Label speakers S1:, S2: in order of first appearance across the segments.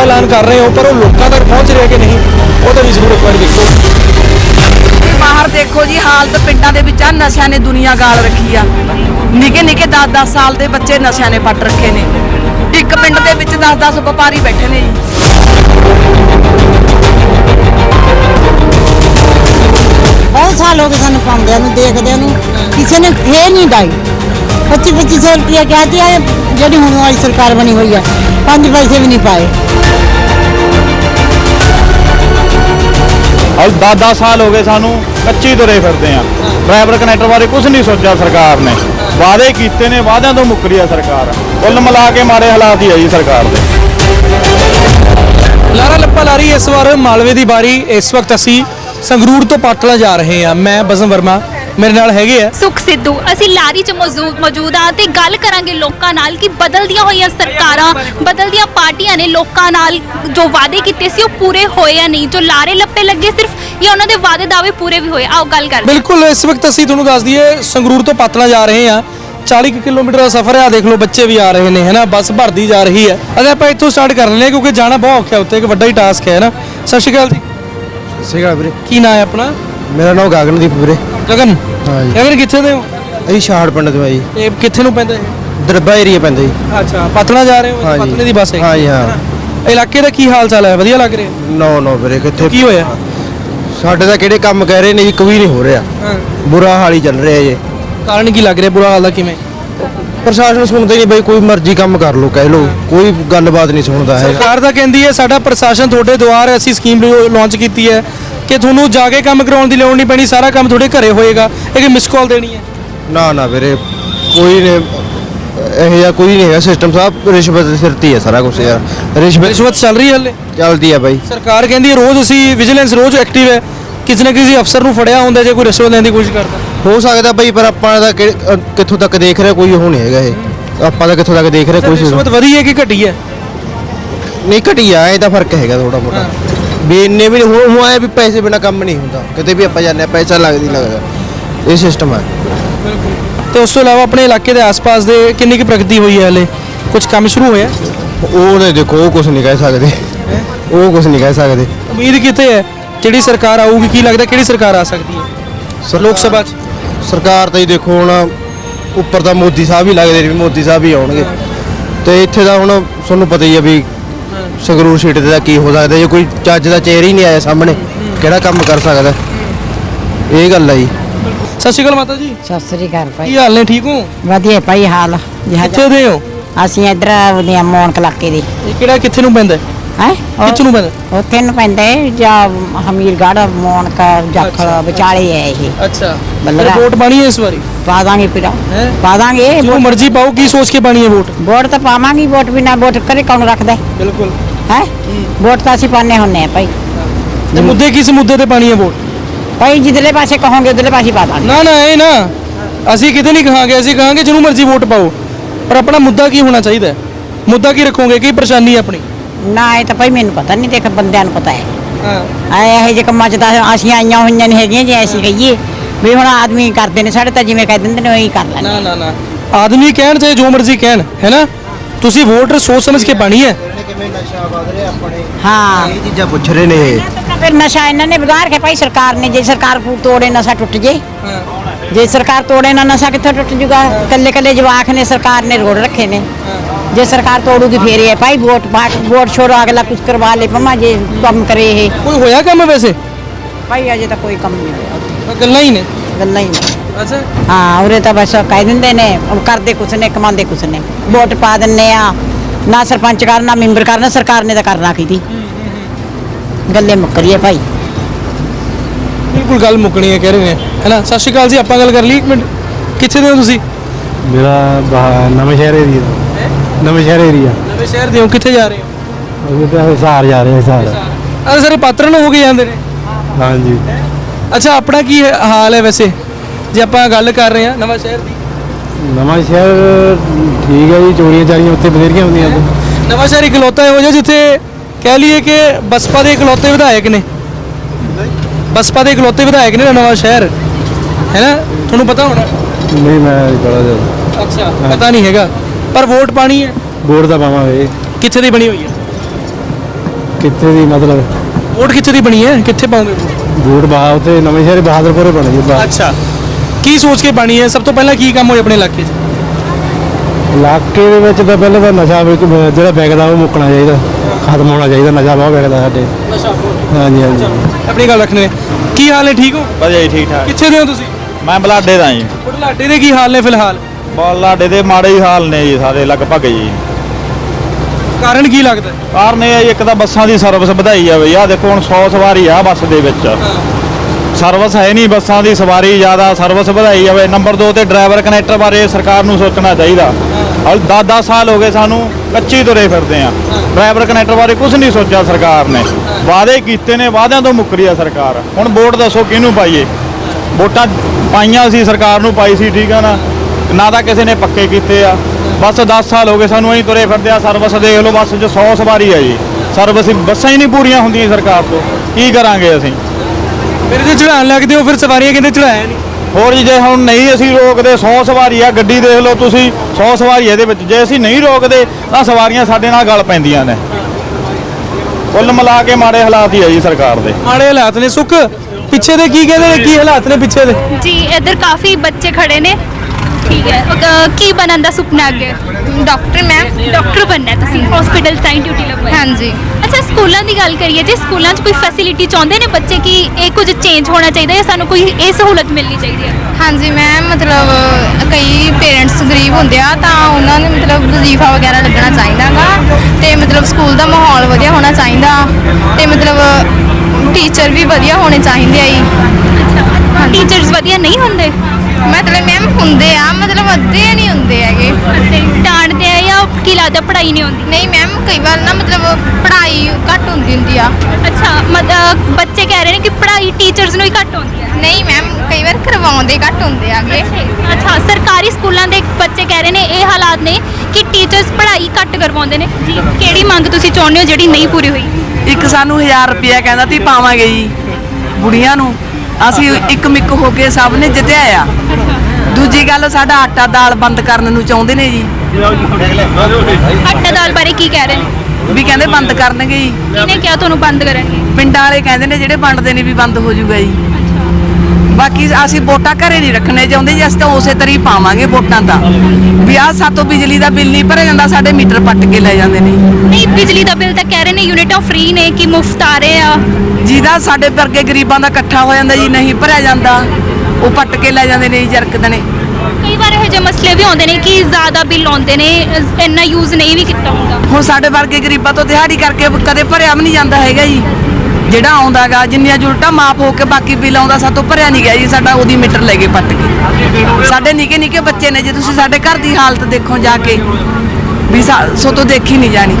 S1: ਅੱਛਾ ਐਲਾਨ ਕਰ ਰਹੇ ਹੋ ਪਰ ਉਹ ਲੋਕਾਂ ਤੱਕ ਪਹੁੰਚ ਰਿਹਾ ਕਿ ਨਹੀਂ ਉਹ ਤਾਂ ਵੀ ਜ਼ਰੂਰ ਇੱਕ ਵਾਰੀ ਦੇਖੋ।
S2: ਬਾਹਰ ਦੇਖੋ ਜੀ ਹਾਲਤ ਪਿੰਡਾਂ ਦੇ ਵਿੱਚ ਆ ਨਸ਼ਿਆਂ ਨੇ ਦੁਨੀਆ ਗਾਲ ਰੱਖੀ ਆ। ਨਿੱਕੇ ਨਿੱਕੇ 10-10 ਸਾਲ ਦੇ ਬੱਚੇ ਨਸ਼ਿਆਂ ਨੇ ਪੱਟ ਰੱਖੇ ਨੇ। ਇੱਕ ਪਿੰਡ ਦੇ ਵਿੱਚ 10-10 ਵਪਾਰੀ ਬੈਠੇ ਨੇ ਜੀ।
S3: ਬਹੁਤ ਸਾਲ ਹੋ ਗਏ ਸਾਨੂੰ ਪਾਉਂਦਿਆਂ ਨੂੰ ਦੇਖਦਿਆਂ ਨੂੰ। ਕਿਸੇ ਨੇ ਇਹ ਨਹੀਂ ਡਾਈ। 25 2500 ਰੁਪਇਆ ਕਹਤੀ ਹੈ ਜਿਹੜੀ ਹੁਣ ਵਾਲੀ ਸਰਕਾਰ ਬਣੀ ਹੋਈ ਹੈ ਪੰਜ ਪੈਸੇ ਵੀ ਨਹੀਂ ਪਾਏ।
S4: ਔਰ 10-10 ਸਾਲ ਹੋ ਗਏ ਸਾਨੂੰ ਕੱਚੀ ਤੁਰੇ ਫਿਰਦੇ ਆ। ਡਰਾਈਵਰ ਕਨੈਕਟਰ ਬਾਰੇ ਕੁਝ ਨਹੀਂ ਸੋਚਿਆ ਸਰਕਾਰ ਨੇ। ਵਾਅਦੇ ਕੀਤੇ ਨੇ ਵਾਅਦਿਆਂ ਤੋਂ ਮੁੱਕਰੀ ਆ ਸਰਕਾਰ। ਕੁੱਲ ਮਿਲਾ ਕੇ ਮਾੜੇ ਹਾਲਾਤ ਹੀ ਆ ਜੀ ਸਰਕਾਰ ਦੇ।
S1: ਲਾਰਾ ਲੱਪਾ ਲਾਰੀ ਇਸ ਵਾਰ ਮਾਲਵੇ ਦੀ ਬਾਰੀ। ਇਸ ਵਕਤ ਅਸੀਂ ਸੰਗਰੂਰ ਤੋਂ ਪਾਟਲਾ ਜਾ ਰਹੇ ਹਾਂ ਮੈਂ ਬਸਮ ਵਰਮਾ ਮੇਰੇ ਨਾਲ ਹੈਗੇ ਆ।
S5: ਸੁਖ ਸਿੱਧੂ ਅਸੀਂ ਲਾਰੀ ਚ ਮੌਜੂਦ ਮੌਜੂਦ ਆ ਤੇ ਗੱਲ ਕਰਾਂਗੇ ਲੋਕਾਂ ਨਾਲ ਕਿ ਬਦਲਦੀਆਂ ਹੋਈਆਂ ਸਰਕਾਰਾਂ ਬਦਲਦੀਆਂ ਪਾਰਟੀਆਂ ਨੇ ਲੋਕਾਂ ਨਾਲ ਜੋ ਵਾਅਦੇ ਕੀਤੇ ਸੀ ਉਹ ਪੂਰੇ ਹੋਏ ਜਾਂ ਨਹੀਂ? ਜੋ ਲਾਰੇ ਲੱਪੇ ਲੱਗੇ ਸਿਰਫ ਜਾਂ ਉਹਨਾਂ ਦੇ ਵਾਅਦੇ ਦਾਅਵੇ ਪੂਰੇ ਵੀ ਹੋਏ? ਆਓ ਗੱਲ ਕਰਦੇ।
S1: ਬਿਲਕੁਲ ਇਸ ਵਕਤ ਅਸੀਂ ਤੁਹਾਨੂੰ ਦੱਸ ਦਈਏ ਸੰਗਰੂਰ ਤੋਂ ਪਾਤਲਾ ਜਾ ਰਹੇ ਹਾਂ। 40 ਕੁ ਕਿਲੋਮੀਟਰ ਦਾ ਸਫ਼ਰ ਹੈ ਆ ਦੇਖ ਲਓ ਬੱਚੇ ਵੀ ਆ ਰਹੇ ਨੇ ਹੈਨਾ? ਬੱਸ ਭਰਦੀ ਜਾ ਰਹੀ ਹੈ। ਅਗਰ ਆਪਾਂ ਇੱਥੋਂ ਸਟਾਰਟ ਕਰ ਲੈਂਦੇ ਹਾਂ ਕਿਉਂਕਿ ਜਾਣਾ ਬਹੁਤ ਔਖਾ ਉੱਤੇ ਇੱਕ ਵੱਡਾ ਹੀ ਟਾਸਕ ਹੈ ਨਾ ਸਤਿ ਸ਼੍ਰੀ ਅਕਾਲ ਜੀ।
S6: ਸੀਗਾ ਵੀਰੇ।
S1: ਕੀ ਨਾਂ ਹੈ ਆਪਣਾ?
S6: ਮੇਰਾ ਨਾਮ ਗਗਨਦੀਪ ਵੀਰੇ।
S1: ਗਗਨ।
S6: ਹਾਂ ਜੀ
S1: ਗਗਨ ਕਿੱਥੇ ਦੇ ਹੋ?
S6: ਅਸੀਂ ਛਾੜ ਪਿੰਡ ਤੋਂ ਆ ਜੀ।
S1: ਇਹ ਕਿੱਥੇ ਨੂੰ ਪੈਂਦਾ ਇਹ?
S6: ਦਰਬਾ ਏਰੀਆ ਪੈਂਦਾ ਜੀ।
S1: ਅੱਛਾ ਪਾਤਲਾ ਜਾ ਰਹੇ ਹੋ?
S6: ਹਾਂ ਜੀ।
S1: ਪਾਤਲੇ ਦੀ ਬੱਸ ਹੈ।
S6: ਹਾਂ ਜੀ, ਹਾਂ।
S1: ਇਲਾਕੇ ਦਾ ਕੀ ਹਾਲ ਚਾਲ ਹੈ? ਵਧੀਆ ਲੱਗ ਰਿਹਾ?
S6: ਨੋ ਨੋ ਵੀਰੇ ਕਿੱਥੇ
S1: ਕੀ ਹੋਇਆ?
S6: ਸਾਡੇ ਤਾਂ ਕਿਹੜੇ ਕੰਮ ਕਹਿ ਰਹੇ ਨੇ ਜੀ ਕੋਈ ਨਹੀਂ ਹੋ ਰਿਹਾ।
S1: ਹਾਂ।
S6: ਬੁਰਾ ਹਾਲ ਹੀ ਚੱਲ ਰਿਹਾ ਜੀ।
S1: ਕਾਰਨ ਕੀ ਲੱਗ ਰਿਹਾ? ਬੁਰਾ ਹਾਲ ਦਾ ਕਿਵੇਂ?
S6: ਪ੍ਰਸ਼ਾਸਨ ਸੁਣਦਾ ਹੀ ਨਹੀਂ ਬਈ ਕੋਈ ਮਰਜ਼ੀ ਕੰਮ ਕਰ ਲੋ ਕਹਿ ਲੋ ਕੋਈ ਗੱਲਬਾਤ ਨਹੀਂ ਸੁਣਦਾ ਹੈਗਾ।
S1: ਸਰਕਾਰ ਤਾਂ ਕਹਿੰਦੀ ਹੈ ਸਾਡਾ ਪ੍ਰਸ਼ਾਸਨ ਤੁਹਾਡੇ ਦੁਆਰ ਹੈ, ਅਸੀਂ ਸਕੀਮ ਲਾਂਚ ਕੀਤੀ ਹੈ। ਕਿ ਤੁਹਾਨੂੰ ਜਾ ਕੇ ਕੰਮ ਕਰਾਉਣ ਦੀ ਲੋੜ ਨਹੀਂ ਪੈਣੀ ਸਾਰਾ ਕੰਮ ਤੁਹਾਡੇ ਘਰੇ ਹੋਏਗਾ। ਇਹ ਮਿਸ ਕਾਲ ਦੇਣੀ ਹੈ?
S6: ਨਾ ਨਾ ਵੀਰੇ ਕੋਈ ਨੇ ਇਹ ਜਿਹਾ ਕੋਈ ਨਹੀਂ ਹੈਗਾ ਸਿਸਟਮ ਸਾਹਿਬ ਰਿਸ਼ਵਤ ਦੇ ਸਿਰ ਤੇ ਹੀ ਹੈ ਸਾਰਾ ਕੁਝ ਯਾਰ। ਰਿਸ਼ਵਤ
S1: ਰਿਸ਼ਵਤ ਚੱਲ ਰਹੀ ਹੈ ਹਲੇ?
S6: ਚੱਲਦੀ ਹੈ ਬਾਈ।
S1: ਸਰਕਾਰ ਕਹਿੰਦੀ ਹੈ ਰੋਜ਼ ਅਸੀਂ ਵਿਜੀਲੈਂਸ ਰੋਜ਼ ਐਕਟਿਵ ਹੈ। ਕਿਸੇ ਨਾ ਕਿਸੇ ਅਫਸਰ ਨੂੰ ਫੜਿਆ ਹੁੰਦਾ ਜੇ ਕੋਈ ਰਿਸ਼ਵਤ ਲੈਣ ਦੀ ਕੋਸ਼ਿਸ਼ ਕਰਦਾ।
S6: ਹੋ ਸਕਦਾ ਬਈ ਪਰ ਆਪਾਂ ਦਾ ਕਿ- ਅ, ਕਿੱਥੋਂ ਤੱਕ ਦੇਖ ਰਿਹਾ ਕੋਈ ਉਹ ਨਹੀਂ ਹੈਗਾ ਇਹ। ਆਪਾਂ ਦਾ ਕਿੱਥੋਂ ਤੱਕ ਦੇਖ ਰਿਹਾ ਕੋਈ
S1: ਰਿਸ਼ਵਤ ਵਧੀ ਹੈ ਕਿ ਘਟੀ ਹੈ?
S6: ਨਹੀਂ ਘਟੀਆ ਇਹਦਾ ਫ਼ਰਕ ਹੈਗਾ ਥੋੜਾ ਮੋਟਾ। ਵੀ ਇੰਨੇ ਵੀ ਨਹੀਂ ਹੁਣ ਆਏ ਵੀ ਪੈਸੇ ਬਿਨਾ ਕੰਮ ਨਹੀਂ ਹੁੰਦਾ। ਕਿਤੇ ਵੀ ਆਪਾਂ ਜਾਂਦੇ ਹਾਂ ਪੈਸਾ ਲੱਗਦੀ ਲੱਗਦਾ। ਇਹ ਸਿਸਟਮ ਹੈ
S1: ਤੇ ਉਸ ਤੋਂ ਇਲਾਵਾ ਆਪਣੇ ਇਲਾਕੇ ਦੇ ਆਸ-ਪਾਸ ਦੇ ਕਿੰਨੀ ਕੁ ਪ੍ਰਗਤੀ ਹੋਈ ਹੈ ਹਲੇ? ਕੁਝ ਕੰਮ ਸ਼ੁਰੂ ਹੋਇਆ?
S6: ਉਹ ਨੇ ਦੇਖੋ ਉਹ ਕੁਝ ਨਹੀਂ ਕਹਿ ਸਕਦੇ। ਉਹ ਕੁਝ ਨਹੀਂ ਕਹਿ ਸਕਦੇ।
S1: ਉਮੀਦ ਕਿਤੇ ਹੈ ਜਿਹੜੀ ਸਰਕਾਰ ਆਊਗੀ ਕੀ ਲੱਗਦਾ ਕਿਹੜੀ ਸਰਕਾਰ ਆ ਸਕਦੀ ਹੈ? ਲੋਕ ਸਭਾ 'ਚ।
S6: ਸਰਕਾਰ ਤਾਂ ਹੀ ਦੇਖੋ ਹੁਣ ਉੱਪਰ ਤਾਂ ਮੋਦੀ ਸਾਹਿਬ ਹੀ ਲੱਗਦੇ ਨੇ ਵੀ ਮੋਦੀ ਸਾਹਿਬ ਹੀ ਆਉਣਗੇ। ਤੇ ਇੱਥੇ ਦਾ ਹੁਣ ਤੁਹਾਨੂੰ ਪਤਾ ਹੀ ਆ ਵੀ ਸੰਗਰੂਰ ਸੀਟ ਤੇ ਦਾ ਕੀ ਹੋ ਸਕਦਾ ਜੇ ਕੋਈ ਚੱਜ ਦਾ ਚਿਹਰਾ ਹੀ ਨਹੀਂ ਆਇਆ ਸਾਹਮਣੇ ਕਿਹੜਾ ਕੰਮ ਕਰ ਸਕਦਾ? ਇਹ ਗੱਲ ਆ ਜੀ।
S1: ਸਤਿ ਸ਼੍ਰੀ ਅਕਾਲ ਮਾਤਾ ਜੀ।
S3: ਸਤਿ ਸ੍ਰੀ ਅਕਾਲ ਭਾਈ।
S1: ਕੀ ਹਾਲ ਨੇ ਠੀਕ ਹੋ?
S3: ਵਧੀਆ ਭਾਈ ਹਾਲ।
S1: ਕਿੱਥੇ ਦੇ ਹੋ?
S3: ਅਸੀਂ ਇੱਧਰ ਮੌਣ ਕਲਾਕੇ ਦੇ।
S1: ਇਹ ਕਿਹੜਾ ਕਿੱਥੇ ਨੂੰ ਪੈਂਦਾ ਹੈ?
S3: ਹੈ?
S1: ਕਿੱਥੇ ਨੂੰ ਪੈਂਦਾ?
S3: ਉੱਥੇ ਨੂੰ ਪੈਂਦਾ ਹੈ ਜਾਂ ਹਮੀਰਗੜ੍ਹ ਮੌਣ ਕਾ ਜਾਖਲ ਵਿਚਾਲੇ ਹੈ ਇਹ।
S1: ਅੱਛਾ।
S3: ਬੱਲਰਾ।
S1: ਵੋਟ ਪਾਣੀ ਹੈ ਇਸ ਵਾਰੀ?
S3: ਪਾ ਦਾਂਗੇ ਪਿਰਾ
S1: ਹੈਂ?
S3: ਪਾ ਦਾਂਗੇ।
S1: ਜੋ ਮਰਜ਼ੀ ਪਾਓ ਕੀ ਸੋਚ ਕੇ ਪਾਣੀ ਹੈ ਵੋਟ?
S3: ਵੋਟ ਤਾਂ ਪਾਵਾਂਗੇ ਵੋਟ ਬਿਨਾ ਵੋਟ ਕਰੇ ਕੌਣ ਰੱਖਦਾ
S1: ਬਿਲਕੁਲ।
S3: ਹੈ? ਵੋਟ ਤਾਂ ਅਸੀਂ ਪਾਣੇ ਹੁੰਨੇ ਆ ਭਾਈ।
S1: ਤੇ ਮੁੱਦੇ ਕਿਸ ਮੁੱਦੇ ਤੇ ਪਾਣੀ ਹੈ ਵੋਟ?
S3: ਭਾਈ ਜਿੱਦਲੇ ਪਾਸੇ ਕਹੋਗੇ ਉਧਰਲੇ ਪਾਸੇ ਪਾ ਦਾਂਗੇ।
S1: ਨਾ ਨਾ ਇਹ ਨਾ। ਅਸੀਂ ਕਿਤੇ ਨਹੀਂ ਕਹਾਂਗੇ ਅਸੀਂ ਕਹਾਂਗੇ ਜਿਹਨੂੰ ਮਰਜ਼ੀ ਵੋਟ ਪਾਓ। ਪਰ ਆਪਣਾ ਮੁੱਦਾ ਕੀ ਹੋਣਾ ਚਾਹੀਦਾ ਹੈ? ਮੁੱਦਾ ਕੀ ਰੱਖੋਗੇ? ਕੀ ਪਰੇਸ਼ਾਨੀ ਹੈ ਆਪਣੀ?
S3: ਨਾ ਇਹ ਤਾਂ ਭਾਈ ਮੈਨੂੰ ਪਤਾ ਨਹੀਂ ਦੇਖ ਬੰਦਿਆਂ ਨੂੰ ਪਤਾ ਹੈ।
S1: ਹਾਂ।
S3: ਆਏ ਇਹ ਜੇ ਕੰਮਾਂ 'ਚ ਤਾਂ ਅਸੀਂ ਆਈਆਂ ਹੋਈਆਂ ਨਹੀਂ ਹੈਗੀਆਂ ਜੇ ਅਸੀਂ ਕਹੀਏ ਵੀ ਹੁਣ ਆਦਮੀ ਕਰਦੇ ਨੇ ਸਾਡੇ ਤਾਂ ਜਿਵੇਂ ਕਹਿ ਦਿੰਦੇ ਨੇ ਉਹੀ ਕਰ ਲੈਂਦੇ
S1: ਨਾ ਨਾ। ਨਾ ਆਦਮੀ ਕਹਿਣ ਚਾਹੇ ਜੋ ਮਰਜ਼ੀ ਕਹਿਣ ਹੈ ਨਾ? ਤੁਸੀਂ ਵੋਟ ਸੋਚ ਸਮਝ ਕੇ ਪਾਣੀ ਹੈ।
S6: ਕਿਵੇਂ ਨਸ਼ਾ ਵਧ ਰਿਹਾ ਆਪਣੇ?
S3: ਹਾਂ।
S6: ਇਹ ਚੀਜ਼ਾਂ ਪੁੱਛ ਰਹੇ ਨੇ। ਇਹ
S3: ਫਿਰ ਨਸ਼ਾ ਇਹਨਾਂ ਨੇ ਵਿਗਾੜ ਕੇ ਭਾਈ ਸਰਕਾਰ ਨੇ ਜੇ ਸਰਕਾਰ ਤੋੜੇ ਨਸ਼ਾ ਟੁੱਟ ਜੇ। ਜੇ ਸਰਕਾਰ ਤੋੜੇ ਨਾ ਨਸ਼ਾ ਕਿੱਥੋਂ ਟੁੱਟ ਜੂਗਾ? ਕੱਲੇ ਕੱਲੇ ਜਵਾਕ ਨੇ ਸਰਕਾਰ ਨੇ ਰੋੜ ਰੱਖੇ ਨੇ। ਜੇ ਸਰਕਾਰ ਤੋੜੂਗੀ ਫੇਰ ਇਹ ਹੈ ਭਾਈ ਵੋਟ ਪਾ ਵੋਟ ਛੋੜੋ ਅਗਲਾ ਕੁਝ ਕਰਵਾ ਲੇ ਪਮਾ ਜੇ ਕੰਮ ਕਰੇ ਇਹ।
S1: ਕੋਈ ਹੋਇਆ ਕੰਮ ਵੈਸੇ?
S3: ਭਾਈ ਅਜੇ ਤਾਂ ਕੋਈ ਕੰਮ ਨਹੀਂ ਹੋਇਆ।
S1: ਗੱਲਾਂ ਹੀ ਨੇ।
S3: ਗੱਲਾਂ ਹੀ ਨੇ।
S1: ਅੱਛਾ।
S3: ਹਾਂ ਉਰੇ ਤਾਂ ਬਸ ਕਹਿ ਦਿੰਦੇ ਨੇ ਉਹ ਕਰਦੇ ਕੁਛ ਨੇ ਕਮਾਉਂਦੇ ਕੁਛ ਨੇ। ਵੋਟ ਪਾ ਦਿੰਨੇ ਆ ਨਾ ਸਰਪੰਚ ਕਰਨ ਨਾ ਮੈਂਬਰ ਕਰਨ ਸਰਕਾਰ ਨੇ ਤਾਂ ਕਰਨਾ ਕੀਤੀ ਗੱਲੇ ਮੁੱਕਰੀਏ ਭਾਈ।
S1: ਬਿਲਕੁਲ ਗੱਲ ਮੁੱਕਣੀ ਹੈ ਕਹਿ ਰਹੇ ਨੇ। ਹੈ ਨਾ ਸਤਿ ਸ਼੍ਰੀ ਅਕਾਲ ਜੀ ਆਪਾਂ ਗੱਲ ਕਰ ਲਈ ਇੱਕ ਮਿੰਟ। ਕਿੱਥੇ ਦੇ ਹੋ ਤੁਸੀਂ?
S6: ਮੇਰਾ ਨਵੇਂ ਸ਼ਹਿਰ ਏਰੀਆ ਨਵੇਂ ਸ਼ਹਿਰ ਏਰੀਆ
S1: ਨਵੇਂ ਸ਼ਹਿਰ ਦੇ ਹੋ ਕਿੱਥੇ ਜਾ ਰਹੇ ਹੋ?
S6: ਉਹ ਤੇ ਹਿਸਾਰ ਜਾ ਰਹੇ ਹਿਸਾਰ।
S1: ਅਰੇ ਸਾਰੇ ਪਾਤਰ ਨੂੰ ਹੋ ਕੇ ਜਾਂਦੇ ਨੇ।
S6: ਹਾਂਜੀ।
S1: ਅੱਛਾ ਆਪਣਾ ਕੀ ਹੈ- ਹਾਲ ਹੈ ਵੈਸੇ? ਜੇ ਆਪਾਂ ਗੱਲ ਕਰ ਰਹੇ ਹਾਂ ਨਵਾਂ ਸ਼ਹਿਰ ਦੀ।
S6: ਨਵਾਂ ਸ਼ਹਿਰ ਠੀਕ ਹੈ ਜੀ ਚੋਰੀਆਂ ਚਾਰੀਆਂ ਉੱਥੇ ਬਥੇਰੀਆਂ ਹੁੰਦੀਆਂ ਨੇ।
S1: ਨਵਾਂ ਸ਼ਹਿਰ ਇਕਲੌਤਾ ਇਹੋ ਜਿਹਾ ਜਿੱਥੇ ਕਹਿ ਲਈਏ ਕਿ ਬਸਪਾ ਦੇ ਇਕਲੌਤੇ ਵਿਧਾਇਕ ਨੇ। ਬਸਪਾ ਦੇ ਇਕਲੌਤੇ ਵਿਧਾਇਕ ਨੇ ਨਵਾਂ ਸ਼ਹਿਰ। ਹੈ? ਨਾ ਤੁਹਾਨੂੰ ਪਤਾ ਹੋਣਾ?
S6: ਨਹੀਂ ਮੈਂ ਬੜਾ ਜ਼ਿਆਦਾ
S1: ਅੱਛਾ ਪਤਾ ਨਹੀਂ ਹੈਗਾ। ਪਰ ਵੋਟ ਪਾਣੀ ਹੈ।
S6: ਬੋਰਡ ਦਾ ਪਾਵਾਂਗੇ।
S1: ਕਿੱਥੇ ਦੀ ਬਣੀ ਹੋਈ ਹੈ?
S6: ਕਿੱਥੇ ਦੀ ਮਤਲਬ?
S1: ਵੋਟ ਕਿੱਥੇ ਦੀ ਬਣੀ ਹੈ? ਕਿੱਥੇ ਪਾਉਂਗੇ
S6: ਬੂਟ ਬਾਹ ਉਤੇ ਨਵੇਂ ਸ਼ਹਿਰ ਬਹਾਦਰਪੁਰੇ ਬਣੇ ਜੀ ਬਾਹਰ
S1: ਅੱਛਾ। ਕੀ ਸੋਚ ਕੇ ਬਣੀ ਹੈ? ਸਭ ਤੋਂ ਪਹਿਲਾਂ ਕੀ ਕੰਮ ਹੋਏ ਆਪਣੇ ਇਲਾਕੇ 'ਚ?
S6: ਇਲਾਕੇ ਦੇ ਵਿੱਚ ਤਾਂ ਪਹਿਲਾਂ ਤਾਂ ਨਸ਼ਾ ਵੀ ਜਿਹੜਾ ਵਿਕਦਾ ਉਹ ਮੁੱਕਣਾ ਚਾਹੀਦਾ। ਖਤਮ ਹੋਣਾ ਚਾਹੀਦਾ। ਨਸ਼ਾ ਬਹੁਤ ਵਿਕਦਾ ਸਾਡੇ। ਹਾਂਜੀ ਹਾਂਜੀ।
S1: ਆਪਣੀ ਗੱਲ ਰੱਖਣੇ ਕੀ ਹਾਲ ਹੈ? ਠੀਕ ਹੋ?
S4: ਵਧੀਆ ਜੀ ਠੀਕ ਠਾਕ।
S1: ਕਿੱਥੇ ਦੇ ਹੋ ਤੁਸੀਂ?
S4: ਮੈਂ ਬਲਾਡੇ ਦਾ ਜੀ।
S1: ਬੁਢਲਾਡੇ ਦੇ ਕੀ ਹਾਲ ਨੇ ਫਿਲਹਾਲ?
S4: ਬਲਾਡੇ ਦੇ ਮਾੜੇ ਹੀ ਹਾਲ ਨੇ ਜੀ ਸਾਰੇ ਲਗਭਗ ਜੀ।
S1: ਕਾਰਨ ਕੀ ਲੱਗਦਾ?
S4: ਕਾਰਨ ਇਹ ਹੈ ਜੀ, ਇੱਕ ਤਾਂ ਬੱਸਾਂ ਦੀ ਸਰਵਿਸ ਵਧਾਈ ਬਈ ਆ ਦੇਖੋ ਹੁਣ 100 ਸਵਾਰੀ ਆ ਬੱਸ ਦੇ ਵਿੱਚ। ਸਰਵਿਸ ਹੈ ਨਹੀਂ ਬੱਸਾਂ ਦੀ ਸਵਾਰੀ ਜ਼ਿਆਦਾ ਸਰਵਿਸ ਵਧਾਈ ਜਾਵੇ। ਨੰਬਰ 2 ਤੇ ਡਰਾਈਵਰ ਕਨੈਕਟਰ ਬਾਰੇ ਸਰਕਾਰ ਨੂੰ ਸੋਚਣਾ ਚਾਹੀਦਾ। ਹਲ 10-10 ਸਾਲ ਹੋ ਗਏ ਸਾਨੂੰ ਕੱਚੀ ਤੁਰੇ ਫਿਰਦੇ ਆ। ਡਰਾਈਵਰ ਕਨੈਕਟਰ ਬਾਰੇ ਕੁਝ ਨਹੀਂ ਸੋਚਿਆ ਸਰਕਾਰ ਨੇ। ਵਾਅਦੇ ਕੀਤੇ ਨੇ ਵਾਅਦਿਆਂ ਤੋਂ ਮੁੱਕਰੀ ਆ ਸਰਕਾਰ। ਹੁਣ ਵੋਟ ਦੱਸੋ ਕਿਹਨੂੰ ਪਾਈਏ? ਵੋਟਾਂ ਪਾਈਆਂ ਸੀ ਸਰਕਾਰ ਨੂੰ ਪਾਈ ਸੀ ਠੀਕ ਆ ਨਾ? ਨਾ ਤਾਂ ਕਿਸੇ ਨੇ ਪੱਕੇ ਕੀਤੇ ਆ। ਬਸ 10 ਸਾਲ ਹੋ ਗਏ ਸਾਨੂੰ ਐਂ ਤੁਰੇ ਫਿਰਦੇ ਆ ਸਰਵਿਸ ਦੇਖ ਲਓ ਬੱਸ 'ਚ 100 ਸਵਾਰੀ ਆ ਜੀ। ਸਰਵਿਸ ਬੱਸਾਂ ਹੀ ਨਹੀਂ ਪੂਰੀਆਂ ਹੁੰਦੀਆਂ ਸਰਕਾਰ ਤੋਂ। ਕੀ ਕਰਾਂਗੇ ਅਸੀਂ?
S1: ਫਿਰ ਜੇ ਚੜਾਉਣ ਲੱਗਦੇ ਹੋ ਫਿਰ ਸਵਾਰੀਆਂ ਕਹਿੰਦੇ ਚੜਾਇਆ ਨਹੀਂ।
S4: ਹੋਰ ਜੀ ਜੇ ਹੁਣ ਨਹੀਂ ਅਸੀਂ ਰੋਕਦੇ 100 ਸਵਾਰੀ ਆ ਗੱਡੀ ਦੇਖ ਲਓ ਤੁਸੀਂ 100 ਸਵਾਰੀ ਇਹਦੇ ਵਿੱਚ। ਜੇ ਅਸੀਂ ਨਹੀਂ ਰੋਕਦੇ ਤਾਂ ਸਵਾਰੀਆਂ ਸਾਡੇ ਨਾਲ ਗਲ ਪੈਂਦੀਆਂ ਨੇ। ਕੁੱਲ ਮਿਲਾ ਕੇ ਮਾੜੇ ਹਾਲਾਤ ਹੀ ਆ ਜੀ ਸਰਕਾਰ ਦੇ।
S1: ਮਾੜੇ ਹਾਲਾਤ ਨੇ ਸੁੱਖ। ਪਿੱਛੇ ਦੇ ਕੀ ਕਹਿੰਦੇ ਨੇ ਕੀ ਹਾਲਾਤ ਨੇ ਪਿੱਛੇ ਦੇ?
S5: ਜੀ ਇੱਧਰ ਕਾਫੀ ਬੱਚੇ ਖੜੇ ਨੇ। ਠੀਕ ਹੈ। ਅਹ ਕੀ ਬਣਨ ਦਾ ਸੁਪਨਾ ਅੱਗੇ?
S7: ਡਾਕਟਰ ਮੈਮ
S5: ਡਾਕਟਰ ਬਣਨਾ ਹੈ ਤੁਸੀਂ। ਹਸਪੀਟਲ ਸਾਈਨ ਡਿਊਟੀ ਲਗਵਾਈ
S7: ਹਾਂਜੀ।
S5: ਅੱਛਾ ਸਕੂਲਾਂ ਦੀ ਗੱਲ ਕਰੀਏ ਜੇ ਸਕੂਲਾਂ 'ਚ ਕੋਈ ਫੈਸਿਲਿਟੀ ਚਾਹੁੰਦੇ ਨੇ ਬੱਚੇ ਕਿ ਇਹ ਕੁਝ ਚੇਂਜ ਹੋਣਾ ਚਾਹੀਦਾ ਹੈ ਸਾਨੂੰ ਕੋਈ ਇਹ ਸਹੂਲਤ ਮਿਲਣੀ ਚਾਹੀਦੀ ਹੈ?
S7: ਹਾਂਜੀ ਮੈਮ ਮਤਲਬ ਕਈ ਪੇਰੈਂਟਸ ਗਰੀਬ ਹੁੰਦੇ ਆ ਤਾਂ ਉਹਨਾਂ ਨੂੰ ਮਤਲਬ ਵਜ਼ੀਫਾ ਵਗੈਰਾ ਲੱਗਣਾ ਚਾਹੀਦਾਗਾ ਤੇ ਮਤਲਬ ਸਕੂਲ ਦਾ ਮਾਹੌਲ ਵਧੀਆ ਹੋਣਾ ਚਾਹੀਦਾ ਤੇ ਮਤਲਬ ਟੀਚਰ ਵੀ ਵਧੀਆ ਹੋਣੇ ਚਾਹੀਦੇ ਆ ਜੀ।
S5: ਟੀਚਰਸ ਵਧੀਆ ਨਹੀਂ ਹੁੰਦੇ?
S7: ਮਤਲਬ ਮੈਮ ਹੁੰਦੇ ਆ ਮਤਲਬ ਅੱਧੇ ਨਹੀਂ ਹੁੰਦੇ ਹੈਗੇ।
S5: ਡਾਂਟਦੇ ਆ ਜਾਂ ਕੀ ਲੱਗਦਾ ਪੜ੍ਹਾਈ ਨਹੀਂ ਹੁੰਦੀ
S7: ਨਹੀਂ ਮੈਮ ਕਈ ਵਾਰ ਨਾ ਮਤਲਬ ਪੜ੍ਹਾਈ ਘੱਟ ਹੁੰਦੀ ਹੁੰਦੀ ਆ।
S5: ਅੱਛਾ ਮਤਲਬ ਬੱਚੇ ਕਹਿ ਰਹੇ ਨੇ ਕਿ ਪੜ੍ਹਾਈ ਟੀਚਰਸ ਨੂੰ ਹੀ ਘੱਟ ਹੁੰਦੀ ਹੈ
S7: ਨਹੀਂ ਮੈਮ ਕਈ ਵਾਰ ਕਰਵਾਉਂਦੇ ਘੱਟ ਹੁੰਦੇ ਆਗੇ
S5: ਅੱਛਾ ਸਰਕਾਰੀ ਸਕੂਲਾਂ ਦੇ ਬੱਚੇ ਕਹਿ ਰਹੇ ਨੇ ਇਹ ਹਾਲਾਤ ਨੇ ਕਿ ਟੀਚਰਸ ਪੜ੍ਹਾਈ ਘੱਟ ਕਰਵਾਉਂਦੇ ਨੇ। ਜੀ। ਕਿਹੜੀ ਮੰਗ ਤੁਸੀਂ ਚਾਹੁੰਦੇ ਹੋ ਜਿਹੜੀ ਨਹੀਂ ਪੂਰੀ ਹੋਈ?
S2: ਇੱਕ ਸਾਨੂੰ 1000 ਰੁਪਇਆ ਕਹਿੰਦਾ ਤੀ ਪਾਵਾਂਗੇ ਜੀ ਬੁੜੀਆਂ ਨੂੰ। ਅਸੀਂ ਇੱਕ ਮਿੱਕ ਹੋ ਕੇ ਸਭ ਨੇ ਜਿੱਤਿਆ ਆ। ਦੂਜੀ ਗੱਲ ਸਾਡਾ ਆਟਾ ਦਾਲ ਬੰਦ ਕਰਨ ਨੂੰ ਚਾਹੁੰਦੇ ਨੇ ਜੀ।
S5: ਆਟਾ ਦਾਲ ਬਾਰੇ ਕੀ ਕਹਿ ਰਹੇ ਨੇ?
S2: ਵੀ ਕਹਿੰਦੇ ਬੰਦ ਕਰਨਗੇ ਜੀ।
S5: ਕਿਹਨੇ ਕਿਹਾ ਤੁਹਾਨੂੰ ਬੰਦ ਕਰਨਗੇ?
S2: ਪਿੰਡਾਂ ਵਾਲੇ ਕਹਿੰਦੇ ਨੇ ਜਿਹੜੇ ਵੰਡਦੇ ਨੇ ਵੀ ਬੰਦ ਹੋ ਜਾਊਗਾ ਜੀ। ਬਾਕੀ ਅਸੀਂ ਵੋਟਾਂ ਘਰੇ ਨਹੀਂ ਰੱਖਣੇ ਚਾਹੁੰਦੇ ਜੀ ਅਸੀਂ ਤਾਂ ਉਸੇ ਤਰੀ ਪਾਵਾਂਗੇ ਵੋਟਾਂ ਤਾਂ। ਵੀ ਆਹ ਸਾਤੋਂ ਬਿਜਲੀ ਦਾ ਬਿੱਲ ਨਹੀਂ ਭਰਿਆ ਜਾਂਦਾ ਸਾਡੇ ਮੀਟਰ ਪੱਟ ਕੇ ਲੈ ਜਾਂਦੇ ਨੇ।
S5: ਨਹੀਂ ਬਿਜਲੀ ਦਾ ਬਿੱਲ ਤਾਂ ਕਹਿ ਰਹੇ ਨੇ ਯੂਨਿਟਾਂ ਫ੍ਰੀ ਨੇ ਕਿ ਮੁਫਤ ਆ ਰਹੇ ਆ।
S2: ਜਿਹਦਾ ਸਾਡੇ ਵਰਗੇ ਗਰੀਬਾਂ ਦਾ ਇਕੱਠਾ ਹੋ ਜਾਂਦਾ ਜੀ ਨਹੀਂ ਭਰਿਆ ਜਾਂਦਾ। ਉਹ ਪੱਟ ਕੇ ਲੈ ਜਾਂਦੇ ਨੇ ਜੀ ਜਰਕਦੇ ਨੇ
S5: ਕਈ ਵਾਰ ਇਹੋ ਜਿਹੇ ਮਸਲੇ ਵੀ ਆਉਂਦੇ ਨੇ ਕਿ ਜ਼ਿਆਦਾ ਬਿੱਲ ਆਉਂਦੇ ਨੇ ਅਹ ਇੰਨਾ ਯੂਜ਼ ਨਹੀਂ ਵੀ ਕੀਤਾ ਹੁੰਦਾ।
S2: ਹੁਣ ਸਾਡੇ ਵਰਗੇ ਗਰੀਬਾਂ ਤੋਂ ਦਿਹਾੜੀ ਕਰਕੇ ਕਦੇ ਭਰਿਆ ਵੀ ਨਹੀਂ ਜਾਂਦਾ ਹੈਗਾ ਜੀ। ਜਿਹੜਾ ਆਉਂਦਾਗਾ ਜਿੰਨੀਆਂ ਜੁਲਟਾਂ ਮਾਫ ਹੋ ਕੇ ਬਾਕੀ ਬਿੱਲ ਆਉਂਦਾ ਸਾਤੋਂ ਭਰਿਆ ਨਹੀਂ ਗਿਆ ਜੀ ਸਾਡਾ ਉਹਦੀ ਮੀਟਰ ਲੈ ਕੇ ਪੱਟ ਕੇ ਸਾਡੇ ਨਿੱਕੇ ਨਿੱਕੇ ਬੱਚੇ ਨੇ ਜੇ ਤੁਸੀਂ ਸਾਡੇ ਘਰ ਦੀ ਹਾਲਤ ਦੇਖੋ ਜਾ ਕੇ ਵੀ ਸਾ- ਸੋਤੋਂ ਦੇਖੀ ਨਹੀਂ ਜਾਣੀ।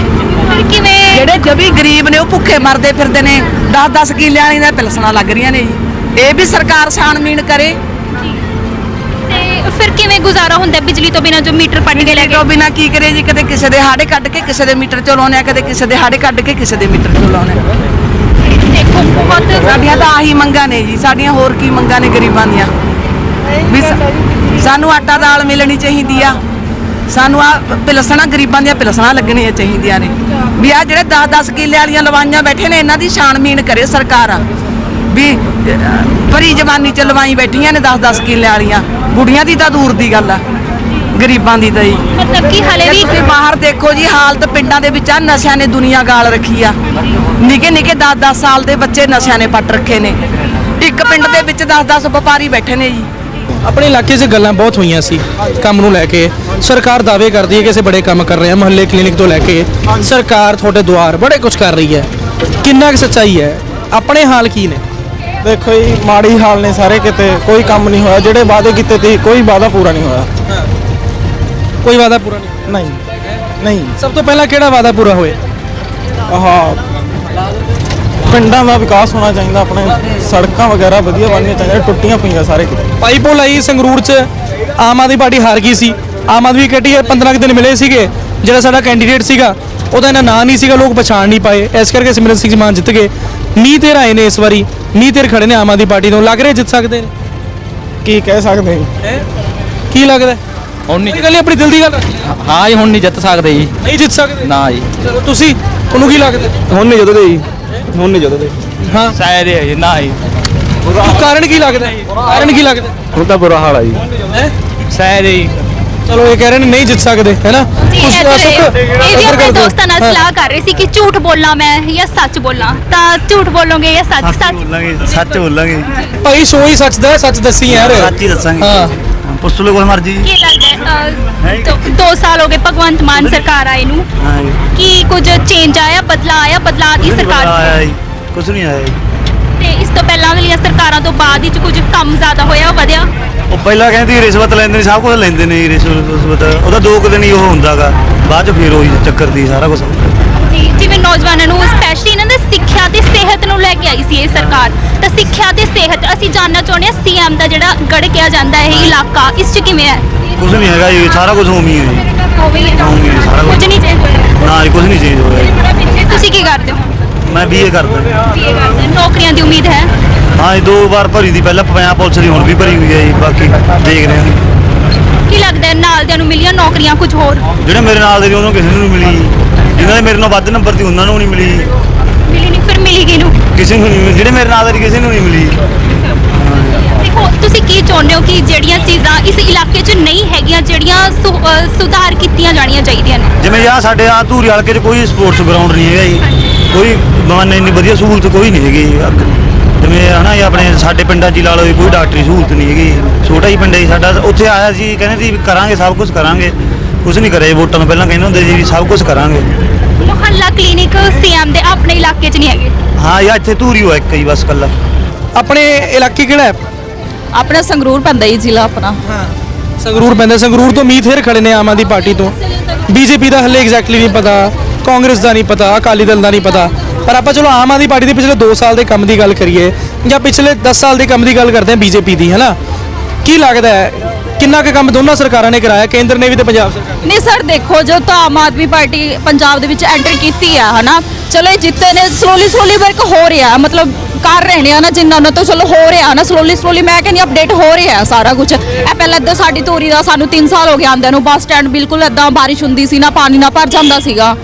S5: ਕਿਵੇਂ?
S2: ਜਿਹੜੇ ਜਬੀ ਗਰੀਬ ਨੇ ਉਹ ਭੁੱਖੇ ਮਰਦੇ ਫਿਰਦੇ ਨੇ 10-10 ਕਿੱਲਿਆਂ ਵਾਲੀਆਂ ਪਿਲਸਣਾ ਲੱਗ ਰਹੀਆਂ ਨੇ। ਜੀ ਇਹ ਵੀ ਸਰਕਾਰ ਛਾਣਬੀਣ ਕਰੇ।
S5: ਤੇ ਫਿਰ ਕਿਵੇਂ ਗੁਜ਼ਾਰਾ ਹੁੰਦਾ ਬਿਜਲੀ ਤੋਂ ਬਿਨਾਂ ਜੋ ਮੀਟਰ ਪੱਟ ਕੇ ਲੈ ਕੇ
S2: ਤੋਂ ਬਿਨਾ ਕੀ ਕਰੇ ਜੀ? ਕਦੇ ਕਿਸੇ ਦੇ ਹਾੜੇ ਕੱਢ ਕੇ ਕਿਸੇ ਦੇ ਮੀਟਰ ਚੋਂ ਲਾਉਂਦੇ ਆ ਕਦੇ ਕਿਸੇ ਦੇ ਹਾੜੇ ਕੱਢ ਕੇ ਕਿਸੇ ਦੇ ਮੀਟਰ ਚੋਂ ਲਾਉਂਦੇ ਆ।
S5: ਬਹੁਤ
S2: ਸਾਡੀਆਂ ਤਾਂ ਆਹੀ ਮੰਗਾਂ ਨੇ ਜੀ ਸਾਡੀਆਂ ਹੋਰ ਕੀ ਮੰਗਾਂ ਨੇ ਗਰੀਬਾਂ ਦੀਆਂ? ਵੀ ਸਾ- ਸਾਨੂੰ ਆਟਾ ਦਾਲ ਮਿਲਣੀ ਚਾਹੀਦੀ ਆ। ਸਾਨੂੰ ਆ ਪਿਲਸਣਾ ਗਰੀਬਾਂ ਦੀਆਂ ਪਿਲਸਣਾ ਲੱਗਣੀਆਂ ਚਾਹੀਦੀਆਂ ਨੇ। ਵੀ ਆ ਜਿਹੜੇ 10-10 ਕਿੱਲੇ ਵਾਲੀਆਂ ਲਵਾਈਆਂ ਬੈਠੇ ਨੇ ਇਹਨਾਂ ਦੀ ਛਾਣਬੀਣ ਕਰੇ ਸਰਕਾਰ ਵੀ ਅਹ, ਭਰੀ ਜਵਾਨੀ ਚ ਲਵਾਈ ਬੈਠੀਆਂ ਨੇ 10-10 ਕਿੱਲੇ ਵਾਲੀਆਂ। ਬੁੜੀਆਂ ਦੀ ਤਾਂ ਦੂਰ ਦੀ ਗੱਲ ਆ ਗਰੀਬਾਂ ਦੀ ਤਾਂ ਜੀ।
S5: ਮਤਲਬ ਕਿ ਹਲੇ ਵੀ
S2: ਤੁਸੀਂ ਬਾਹਰ ਦੇਖੋ ਜੀ ਹਾਲਤ ਪਿੰਡਾਂ ਦੇ ਵਿੱਚ ਆ ਨਸ਼ਿਆਂ ਨੇ ਦੁਨੀਆ ਗਾਲ ਰੱਖੀ ਆ। ਨਿੱਕੇ ਨਿੱਕੇ 10-10 ਸਾਲ ਦੇ ਬੱਚੇ ਨਸ਼ਿਆਂ ਨੇ ਪੱਟ ਰੱਖੇ ਨੇ। ਇੱਕ ਪਿੰਡ ਦੇ ਵਿੱਚ 10-10 ਵਪਾਰੀ ਬੈਠੇ ਨੇ ਜੀ।
S1: ਆਪਣੇ ਇਲਾਕੇ 'ਚ ਗੱਲਾਂ ਬਹੁਤ ਹੋਈਆਂ ਸੀ ਕੰਮ ਨੂੰ ਲੈ ਕੇ। ਸਰਕਾਰ ਦਾਅਵੇ ਕਰਦੀ ਹੈ ਕਿ ਅਸੀਂ ਬੜੇ ਕੰਮ ਕਰ ਰਹੇ ਹਾਂ ਮੁਹੱਲੇ ਕਲੀਨਿਕ ਤੋਂ ਲੈ ਕੇ। ਸਰਕਾਰ ਤੁਹਾਡੇ ਦੁਆਰ ਬੜੇ ਕੁਝ ਕਰ ਰਹੀ ਹੈ। ਕਿੰਨਾ ਕੁ ਸੱਚਾਈ ਹੈ? ਆਪਣੇ ਹਾਲ ਕੀ ਨੇ?
S6: ਦੇਖੋ ਜੀ ਮਾੜੀ ਹਾਲ ਨੇ ਸਾਰੇ ਕਿਤੇ। ਕੋਈ ਕੰਮ ਨਹੀਂ ਹੋਇਆ। ਜਿਹੜੇ ਵਾਅਦੇ ਕੀਤੇ ਸੀ ਕੋਈ ਵਾਅਦਾ ਪੂਰਾ ਨਹੀਂ ਹੋਇਆ।
S1: ਕੋਈ ਵਾਅਦਾ ਪੂਰਾ ਨਹੀਂ
S6: ਨਹੀਂ। ਨਹੀਂ।
S1: ਸਭ ਤੋਂ ਪਹਿਲਾਂ ਕਿਹੜਾ ਵਾਅਦਾ ਪੂਰਾ ਹੋਇਆ?
S6: ਆਹ ਪਿੰਡਾਂ ਦਾ ਵਿਕਾਸ ਹੋਣਾ ਚਾਹੀਦਾ ਆਪਣੇ ਸੜਕਾਂ ਵਗੈਰਾ ਵਧੀਆ ਬਣਨੀਆਂ ਚਾਹੀਦੀਆਂ ਟੁੱਟੀਆਂ ਪਈਆਂ ਸਾਰੇ ਕਿਤੇ।
S1: ਪਾਈਪੋ ਲਾਈ ਸੰਗਰੂਰ 'ਚ ਆਮ ਆਦਮੀ ਪਾਰਟੀ ਹਾਰ ਗਈ ਸੀ। ਆਮ ਆਦਮੀ ਪਾਰਟੀ 15 ਕੁ ਦਿਨ ਮਿਲੇ ਸੀਗੇ ਜਿਹੜਾ ਸਾਡਾ ਕੈਂਡੀਡੇਟ ਸੀਗਾ ਉਹਦਾ ਇਹਨਾਂ ਨਾਂ ਨਹੀਂ ਸੀਗਾ ਲੋਕ ਪਛਾਣ ਨਹੀਂ ਪਾਏ। ਇਸ ਕਰਕੇ ਸਿਮਰਨ ਸਿੰਘ ਮਾਨ ਜਿੱਤ ਗਏ। ਮੀਂਹ ਤੇਰ ਆਏ ਨੇ ਇਸ ਵਾਰੀ ਮੀਂਹ ਤੇਰ ਖੜੇ ਨੇ ਆਮ ਆਦਮੀ ਪਾਰਟੀ ਤੋਂ। ਲੱਗ ਰਿਹਾ ਜਿੱਤ ਸਕਦੇ ਨੇ?
S6: ਕੀ ਕਹਿ ਸਕਦੇ ਹਾਂ?
S1: ਕੀ ਲੱਗਦਾ?
S8: ਹੁਣ
S1: ਇਹ
S8: ਨਹੀਂ
S1: ਗੱਲ ਆਪਣੀ ਦਿਲ ਦੀ ਗੱਲ ਰੱਖ।
S8: ਹਾਂ ਜੀ ਹੁਣ ਨਹੀਂ ਜਿੱਤ ਸਕਦੇ ਜੀ।
S1: ਨਹੀਂ ਜਿੱਤ ਸਕਦੇ?
S8: ਨਾ ਜੀ।
S1: ਚਲੋ ਤੁਸੀਂ ਤੁਹਾਨੂੰ ਕੀ ਲੱਗਦਾ?
S9: ਹੁਣ ਨਹੀਂ ਜਦੋਂ ਦੇ ਹੁਣ ਨਹੀਂ ਜਦੋਂ ਦੇ।
S1: ਹਾਂ।
S10: ਸ਼ਾਇਦ ਹੈ ਜੀ ਨਾ ਹੀ
S1: ਕਾਰਨ ਕੀ ਲੱਗਦਾ ਕਾਰਨ ਕੀ ਲੱਗਦਾ
S9: ਹੁਣ ਤਾਂ ਬੁਰਾ ਹਾਲ ਆ ਜੀ।
S1: ਹੈ?
S10: ਸ਼ਾਇਦ ਹੀ
S1: ਚਲੋ ਇਹ ਕਹਿ ਰਹੇ ਨੇ ਨਹੀਂ ਜਿੱਤ ਸਕਦੇ ਕੁਛ
S5: ਇੱਧਰ
S1: ਸੁੱਖ-
S5: ਇਹ ਵੀ ਆਪਣੇ। ਦੋਸਤਾਂ ਨਾਲ
S1: ਹਾਂ।
S5: ਸਲਾਹ ਕਰ ਰਹੇ ਸੀ ਕਿ ਝੂਠ ਬੋਲਾਂ ਮੈਂ ਜਾਂ ਸੱਚ ਬੋਲਾਂ। ਤਾਂ ਝੂਠ ਬੋਲੋਗੇ ਜਾਂ ਸੱਚ? ਸੱਚ
S8: ਬੋਲਾਂਗੇ ਸੱਚ ਬੋਲਾਂਗੇ।
S1: ਭਾਈ ਸ਼ੋ ਹੀ ਸੱਚ ਦਾ ਹੈ, ਸੱਚ ਦੱਸੀ ਯਾਰ।
S8: ਸੱਚ ਹੀ ਦੱਸਾਂਗੇ।
S1: ਹਾਂ।
S8: ਪੁੱਛ ਲਓ ਕੋਈ ਮਰਜ਼ੀ।
S5: ਕੀ ਲੱਗਦਾ ਹੈ ਅਹ, ਦੋ- ਦੋ ਸਾਲ ਹੋ ਗਏ ਭਗਵੰਤ ਮਾਨ ਸਰਕਾਰ ਆਏ ਨੂੰ।
S8: ਹਾਂ। ਜੀ
S5: ਕੀ ਕੁਝ ਚੇਂਜ ਆਇਆ ਬਦਲਾ ਆਇਆ ਬਦਲਾ ਦੀ ਸਰਕਾਰ
S8: ਆਇਆ ਜੀ। ਕੁਝ ਨਹੀਂ ਆਇਆ ਜੀ।
S5: ਤੇ ਇਸ ਤੋਂ ਪਹਿਲਾਂ ਵਾਲੀਆਂ ਸਰਕਾਰਾਂ ਤੋਂ ਬਾਅਦ ਵਿੱਚ ਕੁਝ ਕੰਮ ਜ਼ਿਆਦਾ ਹੋਇਆ ਵਧਿਆ?
S8: ਉਹ ਪਹਿਲਾਂ ਕਹਿੰਦੀ ਰਿਸ਼ਵਤ ਲੈਂਦੇ ਨੇ ਸਭ ਕੁਝ ਲੈਂਦੇ ਨੇ ਜੀ, ਰਿਸ਼ਵਤ ਰਿਸ਼ਵਤ। ਉਹਦਾ ਦੋ ਕੁ ਦਿਨ ਹੀ ਉਹ ਹੁੰਦਾਗਾ। ਬਾਅਦ ਚ ਫੇਰ ਉਹੀ ਚੱਕਰ ਦੀ ਸਾਰਾ ਕੁਝ
S5: ਜੀ ਜਿਵੇਂ ਨੌਜਵਾਨਾਂ ਨੂੰ ਸਪੈਸ਼ਲੀ ਇਹਨਾਂ ਦੇ ਸਿੱਖਿਆ ਤੇ ਸਿਹਤ ਨੂੰ ਲੈ ਕੇ ਆਈ ਸੀ ਇਹ ਸਰਕਾਰ ਤਾਂ ਸਿੱਖਿਆ ਤੇ ਸਿਹਤ ਅਸੀਂ ਜਾਨਣਾ ਚਾਹੁੰਦੇ ਹਾਂ ਸੀਐਮ ਦਾ ਜਿਹੜਾ ਗੜ ਕਿਹਾ ਜਾਂਦਾ ਹੈ ਇਹ ਇਲਾਕਾ ਇਸ 'ਚ ਕਿਵੇਂ ਹੈ?
S8: ਕੁਝ ਨਹੀਂ ਹੈਗਾ ਜੀ ਸਾਰਾ ਕੁਝ ਉਵੇਂ ਹੀ ਹੈ ਜੀ।
S5: ਉਹ ਵੀ ਹੈ।
S8: ਸਾਰਾ
S5: ਕੁਝ
S8: ਕੁਝ
S5: ਨਹੀਂ ਚੇਂਜ ਹੋਇਆ।
S8: ਨਾ ਜੀ ਕੁਝ ਨਹੀਂ ਚੇਂਜ ਹੋਇਆ ਜੀ।
S5: ਤੁਸੀਂ ਕੀ ਕਰਦੇ ਹੋ?
S8: ਮੈਂ ਬੀਏ ਕਰਦਾ।
S5: ਬੀਏ ਕਰਦੇ ਹੋ। ਨੌਕਰੀਆਂ ਦੀ ਉਮੀਦ ਹੈ?
S8: ਹਾਂ ਜੀ ਦੋ ਵਾਰ ਭਰੀ ਦੀ ਪਹਿਲਾਂ ਪੰਜਾਬ ਪੁਲਿਸ ਦੀ ਹੁਣ ਵੀ ਭਰੀ ਹੋਈ ਹੈ ਜੀ ਬਾਕੀ ਦੇਖ ਰਹੇ ਹਾਂ
S5: ਕੀ ਲੱਗਦਾ ਹੈ ਨਾਲ ਦਿਆਂ ਨੂੰ ਮਿਲੀਆਂ ਨੌਕਰੀਆਂ ਕੁਝ ਹੋਰ?
S8: ਜਿਹੜੇ ਮੇਰੇ ਨਾਲ ਦੇ ਉਹਨੂੰ ਕਿਸੇ ਨੂੰ ਨਹੀਂ ਮਿਲੀ। ਜਿਨ੍ਹਾਂ ਦੇ ਮੇਰੇ ਨਾਲ ਵੱਧ ਨੰਬਰ ਸੀ ਉਹਨਾਂ ਨੂੰ ਨਹੀਂ ਮਿਲੀ।
S5: ਮਿਲੀ ਨਹੀਂ ਫਿਰ ਮਿਲੀ ਕਿਹਨੂੰ?
S8: ਕਿਸੇ ਨੂੰ ਨਹੀਂ ਮਿਲੀ। ਜਿਹੜੇ ਮੇਰੇ ਨਾਲ ਸੀ, ਕਿਸੇ ਨੂੰ ਨਹੀਂ ਮਿਲੀ।
S5: ਦੇਖੋ ਤੁਸੀਂ ਕੀ ਚਾਹੁੰਦੇ ਹੋ ਕਿ ਜਿਹੜੀਆਂ ਚੀਜ਼ਾਂ ਇਸ ਇਲਾਕੇ 'ਚ ਨਹੀਂ ਹੈਗੀਆਂ ਜਿਹੜੀਆਂ ਸੁ- ਅਹ ਸੁਧਾਰ ਕੀਤੀਆਂ ਜਾਣੀਆਂ ਚਾਹੀਦੀਆਂ ਨੇ?
S8: ਜਿਵੇਂ ਆ ਸਾਡੇ ਆ ਧੂਰੀ ਹਲਕੇ 'ਚ ਕੋਈ ਸਪੋਰਟਸ ਗਰਾਊਂਡ ਨਹੀਂ ਹੈਗਾ ਜੀ। ਕੋਈ ਮਾਨ ਇੰਨੀ ਵਧੀਆ ਸਹੂਲਤ ਕੋਈ ਨਹੀਂ ਹੈਗੀ। ਅੱਗ- ਜਿਵੇਂ ਹਨਾ ਇਹ ਆਪਣੇ ਸਾਡੇ ਪਿੰਡਾਂ 'ਚ ਹੀ ਲਾ ਲਓ ਜੀ, ਕੋਈ ਡਾਕਟਰੀ ਸਹੂਲਤ ਨਹੀਂ ਹੈਗੀ। ਛੋਟਾ ਹੀ ਪਿੰਡ ਹੈ ਜੀ ਸਾਡਾ। ਉੱਥੇ ਆਇਆ ਸੀ ਕਹਿੰਦੇ ਸੀ ਵੀ ਕਰਾਂਗੇ ਸਭ ਕੁਝ ਕਰਾਂਗੇ। ਕੁਝ ਨਹੀਂ ਕਰਿਆ ਜੀ, ਵੋਟਾਂ ਤੋਂ ਪਹਿਲਾਂ ਕਹਿੰਦੇ ਹੁੰਦੇ ਸੀ ਵੀ ਸਭ ਕੁਝ ਕਰਾਂਗੇ।
S5: ਮੁਹੱਲਾ ਕਲੀਨਿਕ ਸੀਐਮ ਦੇ ਆਪਣੇ ਇਲਾਕੇ 'ਚ ਨਹੀਂ ਹੈਗੇ।
S8: ਹਾਂ ਯਾ ਇੱਥੇ ਧੂਰੀ ਹੋਇਆ ਇੱਕ ਹੀ ਬਸ ਕੱਲਾ
S1: ਆਪਣੇ ਇਲਾਕੇ ਕਿਹੜਾ ਹੈ?
S11: ਆਪਣਾ ਸੰਗਰੂਰ ਪੈਂਦਾ ਹੀ ਜ਼ਿਲ੍ਹਾ ਆਪਣਾ।
S1: ਸੰਗਰੂਰ ਪੈਂਦਾ। ਸੰਗਰੂਰ ਤੋਂ ਮੀਤ ਫੇਰ ਖੜੇ ਨੇ ਆਮ ਆਦਮੀ ਪਾਰਟੀ ਤੋਂ। ਬੀਜੇਪੀ ਦਾ ਹੱਲੇ ਐਗਜ਼ੈਕਟਲੀ ਨਹੀਂ ਪਤਾ ਕਾਂਗਰਸ ਦਾ ਨਹੀਂ ਪਤਾ ਅਕਾਲੀ ਦਲ ਦਾ ਨਹੀਂ ਪਤਾ। ਪਰ ਆਪਾਂ ਚਲੋ ਆਮ ਆਦਮੀ ਪਾਰਟੀ ਦੇ ਪਿਛਲੇ 2 ਸਾਲ ਦੇ ਕੰਮ ਦੀ ਗੱਲ ਕਰੀਏ ਜਾਂ ਪਿਛਲੇ 10 ਸਾਲ ਦੇ ਕੰਮ ਦੀ ਗੱਲ ਕਰਦੇ ਹਾਂ ਬੀਜੇਪੀ ਦੀ ਹੈਨਾ? ਕੀ ਲੱਗਦਾ ਹੈ? ਕਿੰਨਾ ਕੁ ਕੰਮ ਦੋਨਾਂ ਸਰਕਾਰਾਂ ਨੇ ਕਰਾਇਆ? ਕੇਂਦਰ ਨੇ ਵੀ ਤੇ ਪੰਜਾਬ ਸਰਕਾਰ ਨੇ
S11: ਨਹੀਂ ਸਰ, ਦੇਖੋ, ਜੋ ਤਾਂ ਆਮ ਆਦਮੀ ਪਾਰਟੀ ਪੰਜਾਬ ਦੇ ਵਿੱਚ ਐਂਟਰ ਕੀਤੀ ਆ, ਹਨਾ? ਚਲੋ, ਇਹ ਜਿੱਤੇ ਨੇ ਸਲੋਲੀ ਸਲੋਲੀ ਵਰਕ ਹੋ ਰਿਹਾ। ਮਤਲਬ ਕਰ ਰਹੇ ਨੇ ਨਾ ਜਿੰਨਾ ਉਹਨਾਂ ਤੋਂ ਚਲੋ ਹੋ ਰਿਹਾ ਨਾ ਸਲੋਲੀ ਸਲੋਲੀ ਮੈਂ ਕਹਿੰਦੀ ਅਪਡੇਟ ਹੋ ਰਿਹਾ ਸਾਰਾ ਕੁਝ ਇਹ ਪਹਿਲਾਂ ਇੱਦਾਂ ਸਾਡੀ ਤੋਰੀ ਦਾ ਸਾਨੂੰ 3 ਸਾਲ ਹੋ ਗਏ ਆਂਦਿਆਂ ਨੂੰ, ਬੱਸ ਸਟੈਂਡ ਬਿਲਕੁਲ ਇਦਾਂ ਬਾਰਿਸ਼ ਹੁੰਦੀ ਸੀ, ਨਾ ਪਾਣੀ, ਨਾ ਭਰ ਜਾਂਦਾ ਸੀਗਾ।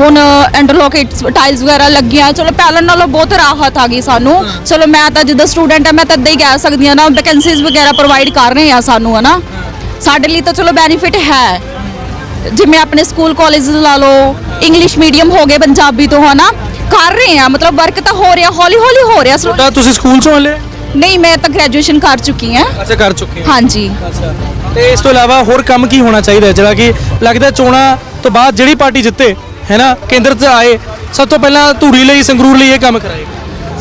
S11: ਹੁਣ ਇੰਟਰਲੋਕੇਟ ਟਾਈਲਸ ਵਗੈਰਾ ਲੱਗੀਆਂ। ਚਲੋ ਪਹਿਲਾਂ ਨਾਲੋਂ ਬਹੁਤ ਰਾਹਤ ਆ ਗਈ ਸਾਨੂੰ। ਚਲੋ ਮੈਂ ਤਾਂ ਜਿੱਦਾਂ ਸਟੂਡੈਂਟ ਆ ਮੈਂ ਤਾਂ ਇਦਾਂ ਹੀ ਕਹਿ ਸਕਦੀ ਆ ਨਾ ਵੈਕੈਂਸੀਜ਼ ਵਗੈਰਾ ਪ੍ਰੋਵਾਈਡ ਕਰ ਰਹੇ ਆ ਸਾਨੂੰ ਹਨਾ? ਸਾਡੇ ਲਈ ਤਾਂ ਚਲੋ ਬੈਨੀਫਿਟ ਹੈ। ਜਿਵੇਂ ਆਪਣੇ ਸਕੂਲ ਕਾਲਜ ਲਾ ਲਓ ਇੰਗਲਿਸ਼ ਮੀਡੀਅਮ ਹੋ ਗਏ ਪੰਜਾਬੀ ਤੋਂ ਹਨਾ? ਕਰ ਰਹੇ ਆ ਮਤਲਬ ਵਰਕ ਤਾਂ ਹੋ ਰਿਹਾ ਹੌਲੀ ਹੌਲੀ ਹੋ ਰਿਹਾ। ਸਲੋ-
S1: ਤਾਂ ਤੁਸੀਂ ਸਕੂਲ ਚੋਂ ਹਲੇ?
S11: ਨਹੀਂ ਮੈਂ ਤਾਂ ਗ੍ਰੈਜੂਏਸ਼ਨ ਕਰ ਚੁੱਕੀ ਹਾਂ।
S1: ਅੱਛਾ ਕਰ ਚੁੱਕੇ ਹੋ।
S11: ਹਾਂਜੀ।
S1: ਅੱਛਾ। ਤੇ ਇਸ ਤੋਂ ਇਲਾਵਾ ਹੋਰ ਕੰਮ ਕੀ ਹੋਣਾ ਚਾਹੀਦਾ ਜਿਹੜਾ ਕਿ ਲੱਗਦਾ ਚੋਣਾਂ ਤੋਂ ਬਾਅਦ ਜਿਹੜੀ ਪਾਰਟੀ ਜਿੱਤੇ ਹੈਨਾ? ਕੇਂਦਰ 'ਚ ਆਏ। ਸਭ ਤੋਂ ਪਹਿਲਾਂ ਧੂਰੀ ਲਈ ਸੰਗਰੂਰ ਲਈ ਇਹ ਕੰਮ ਕਰਾਏ।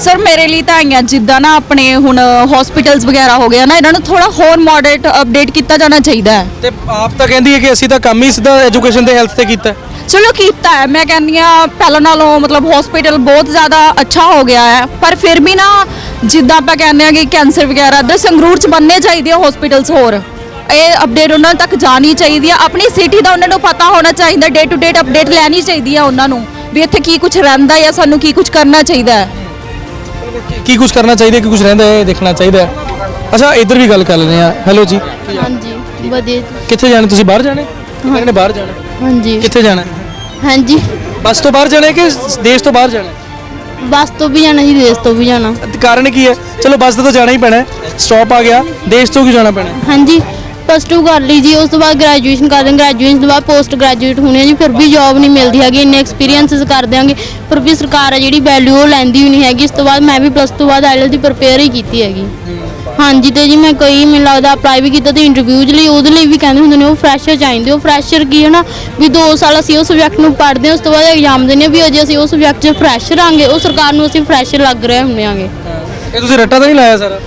S11: ਸਰ ਮੇਰੇ ਲਈ ਤਾਂ ਆਈਆਂ ਜਿੱਦਾਂ ਨਾ ਆਪਣੇ ਹੁਣ ਹਸਪੀਟਲਸ ਵਗੈਰਾ ਹੋ ਗਿਆ ਨਾ ਇਹਨਾਂ ਨੂੰ ਥੋੜਾ ਹੋਰ ਮਾਡਰੇਟ ਅਪਡੇਟ ਕੀਤਾ ਜਾਣਾ ਚਾਹੀਦਾ ਹੈ।
S1: ਤੇ ਆਪ ਤਾਂ ਕਹਿੰਦੀ ਹੈ ਕਿ ਅਸੀਂ ਤਾਂ ਕੰਮ ਹੀ ਸਿੱਧਾ ਐਜੂਕੇਸ਼ਨ ਤੇ ਹੈਲਥ ਤੇ ਕੀਤਾ। ਹੈ।
S11: ਚਲੋ ਕੀਤਾ ਹੈ। ਮੈਂ ਕਹਿੰਦੀ ਆ ਪਹਿਲਾਂ ਨਾਲੋਂ ਮਤਲਬ ਹਸਪੀਟਲ ਬਹੁਤ ਜ਼ਿਆਦਾ ਅੱਛਾ ਹੋ ਗਿਆ ਹੈ। ਪਰ ਫਿਰ ਵੀ ਨਾ ਜਿੱਦਾਂ ਆਪਾਂ ਕਹਿੰਦੇ ਆ ਕਿ ਕੈਂਸਰ ਵਗੈਰਾ ਇੱਧਰ ਸੰਗਰੂਰ ਚ ਬੰਨੇ ਚਾਹੀਦੇ ਆ ਹਸਪੀਟਲਸ ਹੋਰ। ਇਹ ਅਪਡੇਟ ਉਹਨਾਂ ਤੱਕ ਜਾਣੀ ਚਾਹੀਦੀ ਆ। ਆਪਣੀ ਸਿਟੀ ਦਾ ਉਹਨਾਂ ਨੂੰ ਪਤਾ ਹੋਣਾ ਚਾਹੀਦਾ ਡੇ ਟੂ ਡੇਟ ਅਪਡੇਟ ਲੈਣੀ ਚਾਹੀਦੀ ਆ ਉਹਨਾਂ ਨੂੰ ਵੀ ਇੱਥੇ ਕੀ ਕੁਝ ਰਹਿੰਦਾ ਜਾਂ ਸਾਨੂੰ ਕੀ ਕੁਝ ਕਰਨਾ ਚਾਹੀਦਾ ਹੈ।
S1: ਕੀ ਕੁਝ ਕਰਨਾ ਚਾਹੀਦਾ ਕੀ ਕੁਝ ਰਹਿੰਦਾ ਹੈ ਇਹ ਦੇਖਣਾ ਚਾਹੀਦਾ ਹੈ। ਅੱਛਾ ਇੱਧਰ ਵੀ ਗੱਲ ਕਰ ਲੈਂਦੇ ਆ ਹੈਲੋ ਜੀ।
S12: ਹਾਂਜੀ ਵਧੀਆ
S1: ਕਿੱਥੇ ਜਾਣਾ ਤੁਸੀਂ ਬਾਹਰ ਜਾਣਾ ਇਹਨਾਂ ਨੇ ਬਾਹਰ ਜਾਣਾ
S12: ਹਾਂਜੀ।
S1: ਕਿੱਥੇ ਜਾਣਾ
S12: ਹਾਂਜੀ।
S1: ਬੱਸ ਤੋਂ ਬਾਹਰ ਜਾਣਾ ਹੈ ਕਿ ਦੇਸ਼ ਤੋਂ ਬਾਹਰ ਜਾਣਾ ਹੈ?
S12: ਬੱਸ ਤੋਂ ਵੀ ਜਾਣਾ ਜੀ ਦੇਸ਼ ਤੋਂ ਵੀ ਜਾਣਾ।
S1: ਕਾਰਨ ਕੀ ਹੈ? ਚਲੋ ਬੱਸ ਤੇ ਜਾਣਾ ਹੀ ਪੈਣਾ ਸਟਾਪ ਆ ਗਿਆ। ਦੇਸ਼ ਤੋਂ ਕਿਉਂ ਜਾਣਾ ਪੈਣਾ ਹੈ?
S12: ਹਾਂਜੀ। ਪਲੱਸ 2 ਕਰ ਲਈ ਜੀ, ਉਸ ਤੋਂ ਬਾਅਦ ਗ੍ਰੈਜੂਏਸ਼ਨ ਕਰ ਦਾਂਗੇ ਗ੍ਰੈਜੂਏਸ਼ਨ ਤੋਂ ਬਾਅਦ ਪੋਸਟ ਗ੍ਰੈਜੂਏਟ ਹੋਣੇ ਆ ਜੀ, ਫਿਰ ਵੀ ਜੌਬ ਨਹੀਂ ਮਿਲਦੀ ਹੈਗੀ, ਇੰਨੇ ਐਕਸਪੀਰੀਅੰਸਸ ਕਰ ਦਿਆਂਗੇ। ਪਰ ਵੀ ਸਰਕਾਰ ਆ ਜਿਹੜੀ ਵੈਲਿਊ ਉਹ ਲੈਂਦੀ ਵੀ ਨਹੀਂ ਹੈਗੀ, ਇਸ ਤੋਂ ਬਾਅਦ ਮੈਂ ਵੀ ਪਲੱਸ ਤੋਂ ਬਾਅਦ ਆਈਐਲਟਸ ਦੀ ਪ੍ਰਪੇਅਰ ਹੀ ਕੀਤੀ ਹੈਗੀ। ਹਾਂਜੀ ਤੇ ਜੀ, ਮੈਂ ਕਈ, ਮੈਨੂੰ ਲੱਗਦਾ ਅਪਲਾਈ ਵੀ ਕੀਤਾ ਤੇ ਇੰਟਰਵਿਊਜ਼ ਲਈ, ਉਹਦੇ ਲਈ ਵੀ ਕਹਿੰਦੇ ਹੁੰਦੇ ਨੇ, ਉਹ ਫਰੈਸ਼ਰ ਚਾਹੀਦੇ, ਉਹ ਫਰੈਸ਼ਰ ਕੀ ਹੈ ਨਾ, ਵੀ 2 ਸਾਲ ਅਸੀਂ ਉਹ ਸਬਜੈਕਟ ਨੂੰ ਪੜ੍ਹਦੇ ਹਾਂ, ਉਸ ਤੋਂ ਬਾਅਦ ਐਗਜ਼ਾਮ ਦਿੰਦੇ ਹਾਂ, ਵੀ ਅਜੇ ਅਸੀਂ ਉਹ ਸਬਜੈਕਟ 'ਚ ਫਰੈਸ਼ਰ ਆਂਗੇ ਉਹ ਸਰਕਾਰ ਨੂੰ ਅਸੀਂ ਫਰੈਸ਼ਰ ਲੱਗ ਰਹੇ ਹੁੰਦੇ ਆਂਗੇ
S1: ਇਹ ਤੁਸੀਂ ਰੱਟਾ ਤਾਂ ਨਹੀਂ ਲਾਇਆ, ਸਾਰਾ?